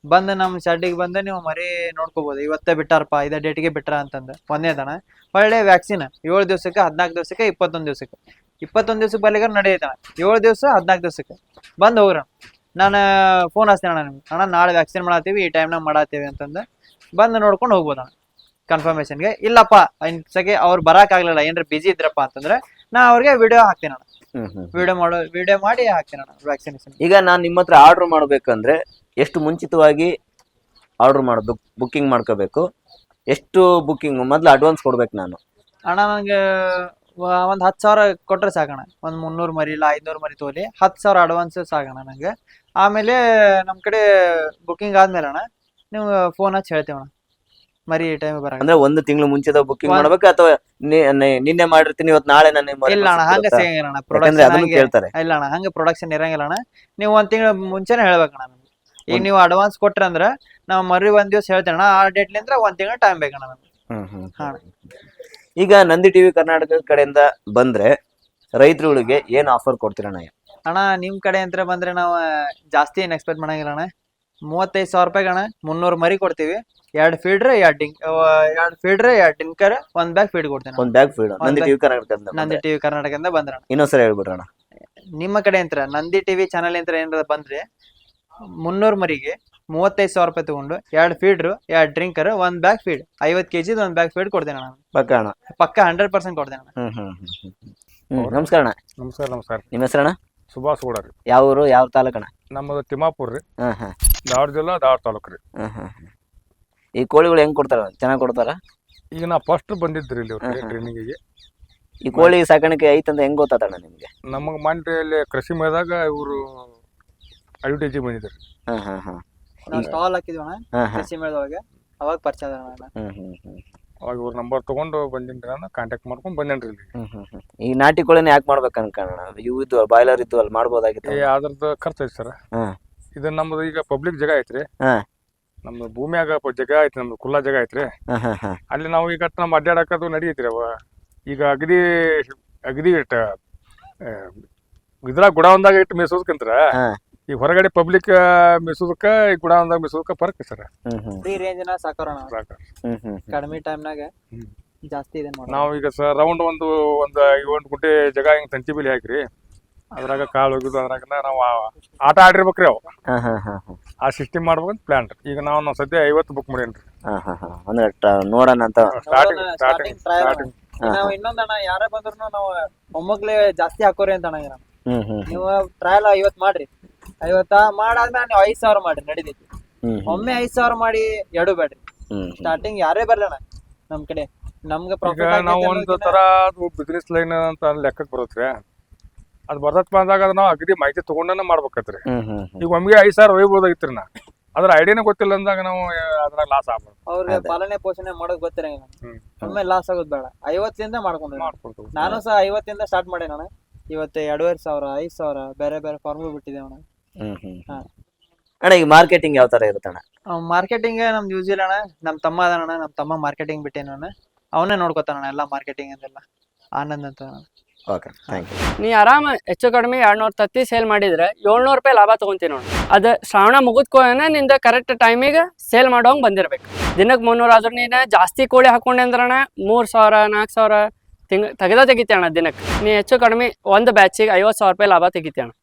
ಬಂದು ನಮ್ಮ ಶೆಡ್ಡಿಗೆ ಬಂದು ನೀವು ಮರಿ ನೋಡ್ಕೋಬೋದು. ಇವತ್ತೇ ಬಿಟ್ಟಾರಪ್ಪ, ಇದೇ ಡೇಟಿಗೆ ಬಿಟ್ರ ಅಂತಂದು. ಒಂದೇದಣ ಒಳ್ಳೆ ವ್ಯಾಕ್ಸಿನ್ ಏಳು ದಿವಸಕ್ಕೆ, ಹದಿನಾಲ್ಕು ದಿವಸಕ್ಕೆ, ಇಪ್ಪತ್ತೊಂದು ದಿವಸಕ್ಕೆ. ಇಪ್ಪತ್ತೊಂದು ದಿವಸಕ್ಕೆ ಬರ್ಲಿಕ್ಕೆ ನಡೆಯುತ್ತಣ್ಣ ಏಳು ದಿವಸ, ಹದಿನಾಲ್ಕು ದಿವಸಕ್ಕೆ. ಬಂದು ಹೋಗ್ರ ನಾನು ಫೋನ್ ಹಚ್ತೀನಿ ಅಣ್ಣ ನಿಮ್ಗೆ. ಅಣ್ಣ ನಾಳೆ ವ್ಯಾಕ್ಸಿನ್ ಮಾಡತ್ತೀವಿ ಈ ಟೈಮ್ನಾಗ ಮಾಡತ್ತೀವಿ ಅಂತಂದು. ಬಂದು ನೋಡ್ಕೊಂಡು ಹೋಗ್ಬೋದಣ್ಣ ಕನ್ಫರ್ಮೇಶನ್ಗೆ ಇಲ್ಲಪ್ಪ ಸಗೆ ಅವ್ರು ಬರೋಕ್ಕಾಗಲಿಲ್ಲ ಏನಾರ ಬಿಜಿ ಇದ್ರಪ್ಪ ಅಂತಂದ್ರೆ ನಾ ಅವ್ರಿಗೆ ವಿಡಿಯೋ ಹಾಕ್ತೀನಿ ಅಣ್ಣ. ವಿಡಿಯೋ ಮಾಡೋ ವಿಡಿಯೋ ಮಾಡಿ ಹಾಕ್ತೀನಿ ಅಣ್ಣ ವ್ಯಾಕ್ಸಿನೇಷನ್ ಈಗ ನಾನು ನಿಮ್ಮ ಹತ್ರ ಆರ್ಡ್ರ್ ಮಾಡಬೇಕಂದ್ರೆ ಎಷ್ಟು ಮುಂಚಿತವಾಗಿ ಆರ್ಡರ್ ಮಾಡೋದು ಬುಕ್ಕಿಂಗ್ ಮಾಡ್ಕೋಬೇಕು? ಎಷ್ಟು ಬುಕ್ಕಿಂಗ್ ಮೊದಲು ಅಡ್ವಾನ್ಸ್ ಕೊಡ್ಬೇಕು ನಾನು? ಅಣ್ಣ ನನಗೆ ಒಂದು ಹತ್ತು ಸಾವಿರ ಕೊಟ್ಟರೆ ಸಾಕಣ್ಣ. ಒಂದು ಮುನ್ನೂರು ಮರಿ ಇಲ್ಲ ಐನೂರು ಮರಿ ತೋಲಿ. ಹತ್ತು ಸಾವಿರ ಅಡ್ವಾನ್ಸ್ ಸಾಕಣ್ಣ ನನಗೆ ಆಮೇಲೆ ನಮ್ಮ ಕಡೆ ಬುಕ್ಕಿಂಗ್ ಆದ್ಮೇಲೆ ಅಣ್ಣ ನೀವು ಫೋನ್ ಹಚ್ಚಿ ಹೇಳ್ತೀವಿ ಅಣ್ಣ. ಮರಿ ಟೈಮ್ ಬರ ಅಂದ್ರೆ ಒಂದು ತಿಂಗಳು ಮುಂಚೆದ ಬುಕ್ಕಿಂಗ್ ಒಂದ್- ಮಾಡ್ಬೇಕು ಅಥವಾ ನಿ- ನಿ- ನಿನ್ನೆ ಮಾಡಿರ್ತೀನಿ ಇವತ್ತು ನಾಳೆ ನಾನು ಇಲ್ಲ ಅಣ್ಣ ಹಂಗೆ? ಸಿಗಂಗಿಲ್ಲ ಅಣ್ಣ ಯಾಕಂದ್ರೆ ಪ್ರೊಡಕ್ಷನ್ ಅದನ್ನು ಹಂಗೆ ಕೇಳ್ತಾರೆ. ಇಲ್ಲ ಅಣ್ಣ ಹಂಗೆ ಪ್ರೊಡಕ್ಷನ್ ಇರಂಗಿಲ್ಲ ಅಣ್ಣ. ನೀವು ಒಂದ್ ತಿಂಗಳ ಮುಂಚೆನೆ ಹೇಳ್ಬೇಕಣ್ಣ ನಮ್ಗೆ. ಈಗ ನೀವು ಅಡ್ವಾನ್ಸ್ ಕೊಟ್ರೆ ಅಂದ್ರೆ ನಾವು ಮರಿ ಒಂದ್ ದಿವಸ ಹೇಳ್ತೇನೆ ಅಣ್ಣ ಆ ಡೇಟ್ಲಿಂದ ಒಂದ್ ತಿಂಗಳ ಟೈಮ್ ಬೇಕಣ್ಣ ನಮ್ಗೆ. ಹ್ಮ್ ಹ್ಮ್ ಹಾ. ಈಗ ನಂದಿ ಟಿವಿ ಕರ್ನಾಟಕ ಕಡೆಯಿಂದ ಬಂದ್ರೆ ರೈತರುಗಳಿಗೆ ಏನ್ ಆಫರ್ ಕೊಡ್ತೀರಣ್ಣ ಅಣ್ಣ ನಿಮ್ ಕಡೆ ಅಂತ ಬಂದ್ರೆ ನಾವು ಜಾಸ್ತಿ ಏನ್ ಎಕ್ಸ್ಪೆಕ್ಟ್ ಮಾಡಂಗಿಲ್ಲ ಅಣ್ಣ. ಮೂವತ್ತೈದು ಸಾವಿರ ರೂಪಾಯಿಗೆ ಅಣ್ಣ ಮುನ್ನೂರು ಮರಿ ಕೊಡ್ತೀವಿ. ಎರಡ್ ಫೀಡ್ರ್ ಎರಡ್ ಡಿಂಕ್ ಎರಡ್ ಫೀಡ್ರ್ ಎರಡ್ ಡಿಂಕರ್ ಒಂದ್ ಬ್ಯಾಗ್ ಫೀಡ್ ಕೊಡ್ತೇನೆ ಒಂದ್ ಬ್ಯಾಗ್ ಫೀಡ್ ನಂದಿ ಟಿವಿ ಕರ್ನಾಟಕದಿಂದ ನಂದಿ. ಟಿವಿ ಕರ್ನಾಟಕದಿಂದ ಬಂದ್ರೆ ಇನ್ನೊಂದ್ಸರಿ ಹೇಳ್ಬಿಡ್ರಣ ನಿಮ್ಮ ಕಡೆ ಅಂತ ನಂದಿ ಟಿವಿ ಚಾನಲ್ ಅಂತ ಏನಾರ ಬಂದ್ರೆ ಮುನ್ನೂರು ಮರಿಗೆ ಮೂವತ್ತೈದು ಸಾವಿರ ರೂಪಾಯಿ ತಗೊಂಡು ಎರಡು ಫೀಡ್ರು ಎರಡು ಡ್ರಿಂಕರ್ ಒಂದ್ ಬ್ಯಾಗ್ ಫೀಡ್ ಐವತ್ತು ಕೆಜಿ ಒಂದ್ ಬ್ಯಾಗ್ ಫೀಡ್ ಕೊಡ್ತೇನೆ ಅಣ್ಣ. ಪಕ್ಕ ಅಣ್ಣ. ಪಕ್ಕ ಹಂಡ್ರೆಡ್ ಪರ್ಸೆಂಟ್ ಕೊಡ್ತೇನೆ ಅಣ್ಣ. ಹ್ಮ್ ಹ್ಮ್ ಹ್ಮ್ ಹ್ಮ್. ಹ್ಮ್ ನಮಸ್ಕಾರ ಅಣ್ಣ. ನಮಸ್ಕಾರ ನಮಸ್ಕಾರ. ನಿಮ್ಮ ಹೆಸರಣ್ಣ? ಸುಭಾಷ್ ಗೌಡ ರೀ. ಯಾವ ಊರು ಯಾವ ತಾಲೂಕಣ ನಮ್ಮದು ತಿಮ್ಮಾಪುರ್ ರೀ. ಹಾ ಹಾ. ಧಾರವಾಡ ಜಿಲ್ಲಾ ಧಾರವಾಡ ತಾಲೂಕು ರೀ. ಹಾ ಹಾ ಹಾ. ಈ ಕೋಳಿಗಳು ಹೆಂಗ್ ಕೊಡ್ತಾರ? ಚೆನ್ನಾಗಿ ಕೊಡ್ತಾರ? ಈಗ ನಾ ಫಸ್ಟ್ ಬಂದಿದ್ರಿ ಇಲ್ಲಿ. ಟ್ರೈನಿಂಗಿಗೆ ಈ ಕೋಳಿ ಸಾಕಾಣಿಕೆ ಐತಂತ ಹೆಂಗ್ ಗೊತ್ತಾತಣ್ಣ ನಿಮ್ಗೆ? ನಮಗೆ ಮಂಡ್ರಿಯಲ್ಲಿ ಕೃಷಿ ಮೇದಾಗ ಇವರು ಹಾ ಹಾ ಹಾ. ನಾವು ಸ್ಟಾಲ್ ಹಾಕಿದ್ವಿ ಅಣ್ಣ ಹಾ ಹಾ. ಕೃಷಿ ಮೇಳದೊಳಗೆ. ಅವಾಗ ಪರಿಚಯ ಅಣ್ಣ. ಅವಾಗ ಇವ್ರ ನಂಬರ್ ತಗೊಂಡು ಬಂದಿನ್ರಿ ನಾನು ಕಾಂಟ್ಯಾಕ್ಟ್ ಮಾಡ್ಕೊಂಡು ಬಂದೇನ್ರಿ ಇಲ್ಲಿ ಹ್ಮ್ ಹ್ಮ್ ಹ್ಮ್. ಈ ನಾಟಿ ಕೋಳಿನ ಯಾಕೆ ಮಾಡ್ಬೇಕು ಅನ್ಕೋಣ ಇವು ಇದ್ವು ಬಾಯ್ಲರ್ ಇತ್ತು ಅಲ್ಲಿ ಮಾಡ್ಬೋದಾಗಿತ್ತು ಏ ಅದ್ರದ್ದು ಖರ್ಚು ಐತಿ ಸರ್ ಹಾ. ಇದು ನಮ್ದು ಈಗ ಪಬ್ಲಿಕ್ ಜಾಗ ಐತ್ರಿ ಹಾ. ನಮ್ದು ಭೂಮಿಯಾಗ ಪ- ಜಾಗ ಐತಿ ನಮ್ದು ಖುಲ್ಲಾ ಜಾಗ ಐತ್ರಿ ಹಾ ಹಾ ಹಾ ಅಲ್ಲಿ ನಾವು ಈಗ ನಮ್ಮ ಅಡ್ಡಾಡಕದು ನಡೀತ್ರಿ ಅವ ಈಗ ಅಗದಿ ಅಗದಿ ಇಟ್ಟ ಇದ್ರಾಗ ಇದ್ರಾಗ ಗುಡಾವನ್ದಾಗ ಇಟ್ಟು ಮೇಸೋದ್ಕಂತ್ರ ಹಾ. ಈ ಹೊರಗಡೆ ಪಬ್ಲಿಕ್ ಮಿಸೋದಕ್ಕ ಈ ಗುಡಾವನ್ದಾಗ ಮಿಸೋದಕ್ಕ ಫರ್ಕ್ ಸರ್. ಹ್ಮ್ ಹ್ಮ್. ಫ್ರೀ ರೇಂಜ್ನ ಸಾಕೋಣ ಹ್ಮ್ ಹ್ಮ್ ಹ್ಮ್. ಕಡಿಮೆ ಟೈಮ್ನಾಗ ಹ್ಮ್. ಜಾಸ್ತಿ ಇದೆ ನೋಡಿ ನಾವು ಈಗ ಸರ್ ರೌಂಡ್ ಒಂದು ಒಂದು ಒಂದು ಗುಂಟೆ ಜಾಗ ಹಿಂಗ್ ತಂಚಿ ಬಿಲಿ ಹಾಕ್ರಿ. ಅದ್ರಾಗ ಕಾಳು ಒಗಿದು ಅದ್ರಾಗ ನಾವು ಆ- ಆಟ ಆಡಿರ್ಬೇಕ್ರಿ ಅವು. ಹಾ ಹಾ ಹಾ ಹಾ. ಆ ಸಿಸ್ಟಮ್ ಮಾಡ್ಬೇಕಂತ ಪ್ಲಾನ್ ರೀ. ಈಗ ನಾವು ನಾವು ಸದ್ಯ ಐವತ್ತು ಬುಕ್ ಮಾಡೇನ್ರಿ. ಹಾ ಹಾ ಹಾ. ಅಂದ್ರೆ ಟ- ನೋಡೋಣ ಅಂತ. ಸ್ಟಾರ್ಟಿಂಗ್ ನೋಡೋಣ, ಸ್ಟಾರ್ಟಿಂಗ್ starting ನಾವು ಇನ್ನೊಂದಣ್ಣ ಯಾರೇ ಬಂದ್ರು ನಾವು ಒಮ್ಮಕ್ಲೆ ಜಾಸ್ತಿ ಹಾಕೋರಿ ಅಂತ ಅಣ್ಣ ಹ್ಮ್ ಹ್ಮ್ ನೀವು ಟ್ರಯಲ್ ಐವತ್ ಮಾಡ್ರಿ. ಐವತ್ತ ಮಾಡಾದ್ಮೇಲೆ ನೀವು ಐದ್ ಸಾವಿರ ಮಾಡ್ರಿ ನಡೀತೈತಿ. ಹ್ಮ್ ಒಮ್ಮೆ ಐದ್ ಸಾವಿರ ಮಾಡಿ ಎರಡು ಬೇಡ್ರಿ. ಹ್ಮ್ ಹ್ಮ್. ಸ್ಟಾರ್ಟಿಂಗ್ ಯಾರೇ ಬರ್ಲಣ್ಣ ನಮ್ ಕಡೆ. ನಮ್ಗೆ ಈಗ ಪ್ರಾಫಿಟ್ ನಾವು ಒಂದು ತರ ಅದು ಬಿಸ್ನೆಸ್ ಲೈನ್ ಅಂತ ಲೆಕ್ಕಕ್ಕೆ ಬರುತ್ತೆ ಅದು ಬರ್ತಪ್ಪ ಅಂದಾಗ ಅದು ನಾವು ಅಗದಿ ಮಾಹಿತಿ ತಗೊಂಡನ ಮಾಡ್ಬೇಕತ್ರಿ. ಹ್ಮ್ ಹ್ಮ್ ಹ್ಮ್. ಈಗ ಒಮ್ಮೆಗೆ ಐದು ಸಾವಿರ ಒಯ್ಬೋದಾಗಿತ್ರಿ ನಾ. ಅದ್ರ ಐಡಿಯಾನೇ ಗೊತ್ತಿಲ್ಲ ಅಂದಾಗ ನಾವು ಅದ್ರಾಗ ಲಾಸ್ ಆಗ್ಬೋದು. ಅವ್ರಿಗೆ ಪಾಲನೆ ಪೋಷಣೆ ಮಾಡೋದ್ ಗೊತ್ತಿರಂಗಿಲ್ಲ ಹ್ಮ್. ಒಮ್ಮೆ ಲಾಸ್ ಆಗೋದ್ ಬೇಡ. ಐವತ್ತಿಂದ ಮಾಡ್ಕೊಂಡು ಮಾಡ್ಕೊಳ್ತೀವಿ ನಾನು ಸಹ ಐವತ್ತಿಂದ ಸ್ಟಾರ್ಟ್ ಮಾಡಿ ನಾನು ಇವತ್ತು ಎರಡೂವರೆ ಸಾವಿರ ಐದ್ ಸಾವಿರ ಬೇರೆ ಬೇರೆ ಫಾರ್ಮ್ ಬಿಟ್ಟಿದೆ ಅಣ್ಣ. ಹ್ಮ್ ಹ್ಮ್ ಹಾ. ಅಣ್ಣ ಈಗ ಮಾರ್ಕೆಟಿಂಗ್ ಯಾವ ತರ ಇರುತ್ತಣ್ಣ ಮಾರ್ಕೆಟಿಂಗ್ ನಮ್ ಯೂಸ್ ಇಲ್ಲ ಅಣ್ಣ ನಮ್ ತಮ್ಮ ಅದಾನಣ್ಣ ನಮ್ ತಮ್ಮ ಮಾರ್ಕೆಟಿಂಗ್ ಬಿಟ್ಟೇನ ಅಣ್ಣ. ಅವನೇ ನೋಡ್ಕೊತಾನಣ್ಣ ಎಲ್ಲ ಮಾರ್ಕೆಟಿಂಗ್ ಅಂತೆಲ್ಲ. ಆನಂದ್ ಅಂತ ಅಣ್ಣ. ಓಕೆ ಥ್ಯಾಂಕ್ ಯು ನೀ ಆರಾಮ ಹೆಚ್ಚು ಕಡಿಮೆ ಎರಡ್ನೂರ ತತ್ತಿ ಸೇಲ್ ಮಾಡಿದ್ರೆ ಏಳ್ನೂರು ರೂಪಾಯಿ ಲಾಭ ತಗೊಂತೀನಿ ನೋಡಿ. ಅದು ಶ್ರಾವಣ ಮುಗಿದ್ಕೋನ ನಿಂದ ಕರೆಕ್ಟ್ ಟೈಮಿಗೆ ಸೇಲ್ ಮಾಡೋಂಗ್ ಬಂದಿರ್ಬೇಕು. ದಿನಕ್ಕೆ ಮುನ್ನೂರು ಆದ್ರೂ ನೀನು ಜಾಸ್ತಿ ಕೋಳಿ ಹಾಕೊಂಡೆ ಅಂದ್ರಣ ಮೂರು ಸಾವಿರ ನಾಲ್ಕು ಸಾವಿರ ತಿಂಗ್ ತೆಗೆದ ತೆಗಿತೀಯಣ್ಣ ದಿನಕ್ಕೆ ನೀ ಹೆಚ್ಚು ಕಡಿಮೆ ಒಂದು ಬ್ಯಾಚಿಗೆ ಐವತ್ತು ಸಾವಿರ ರೂಪಾಯಿ ಲಾಭ ತೆಗಿತೀಯಣ್ಣ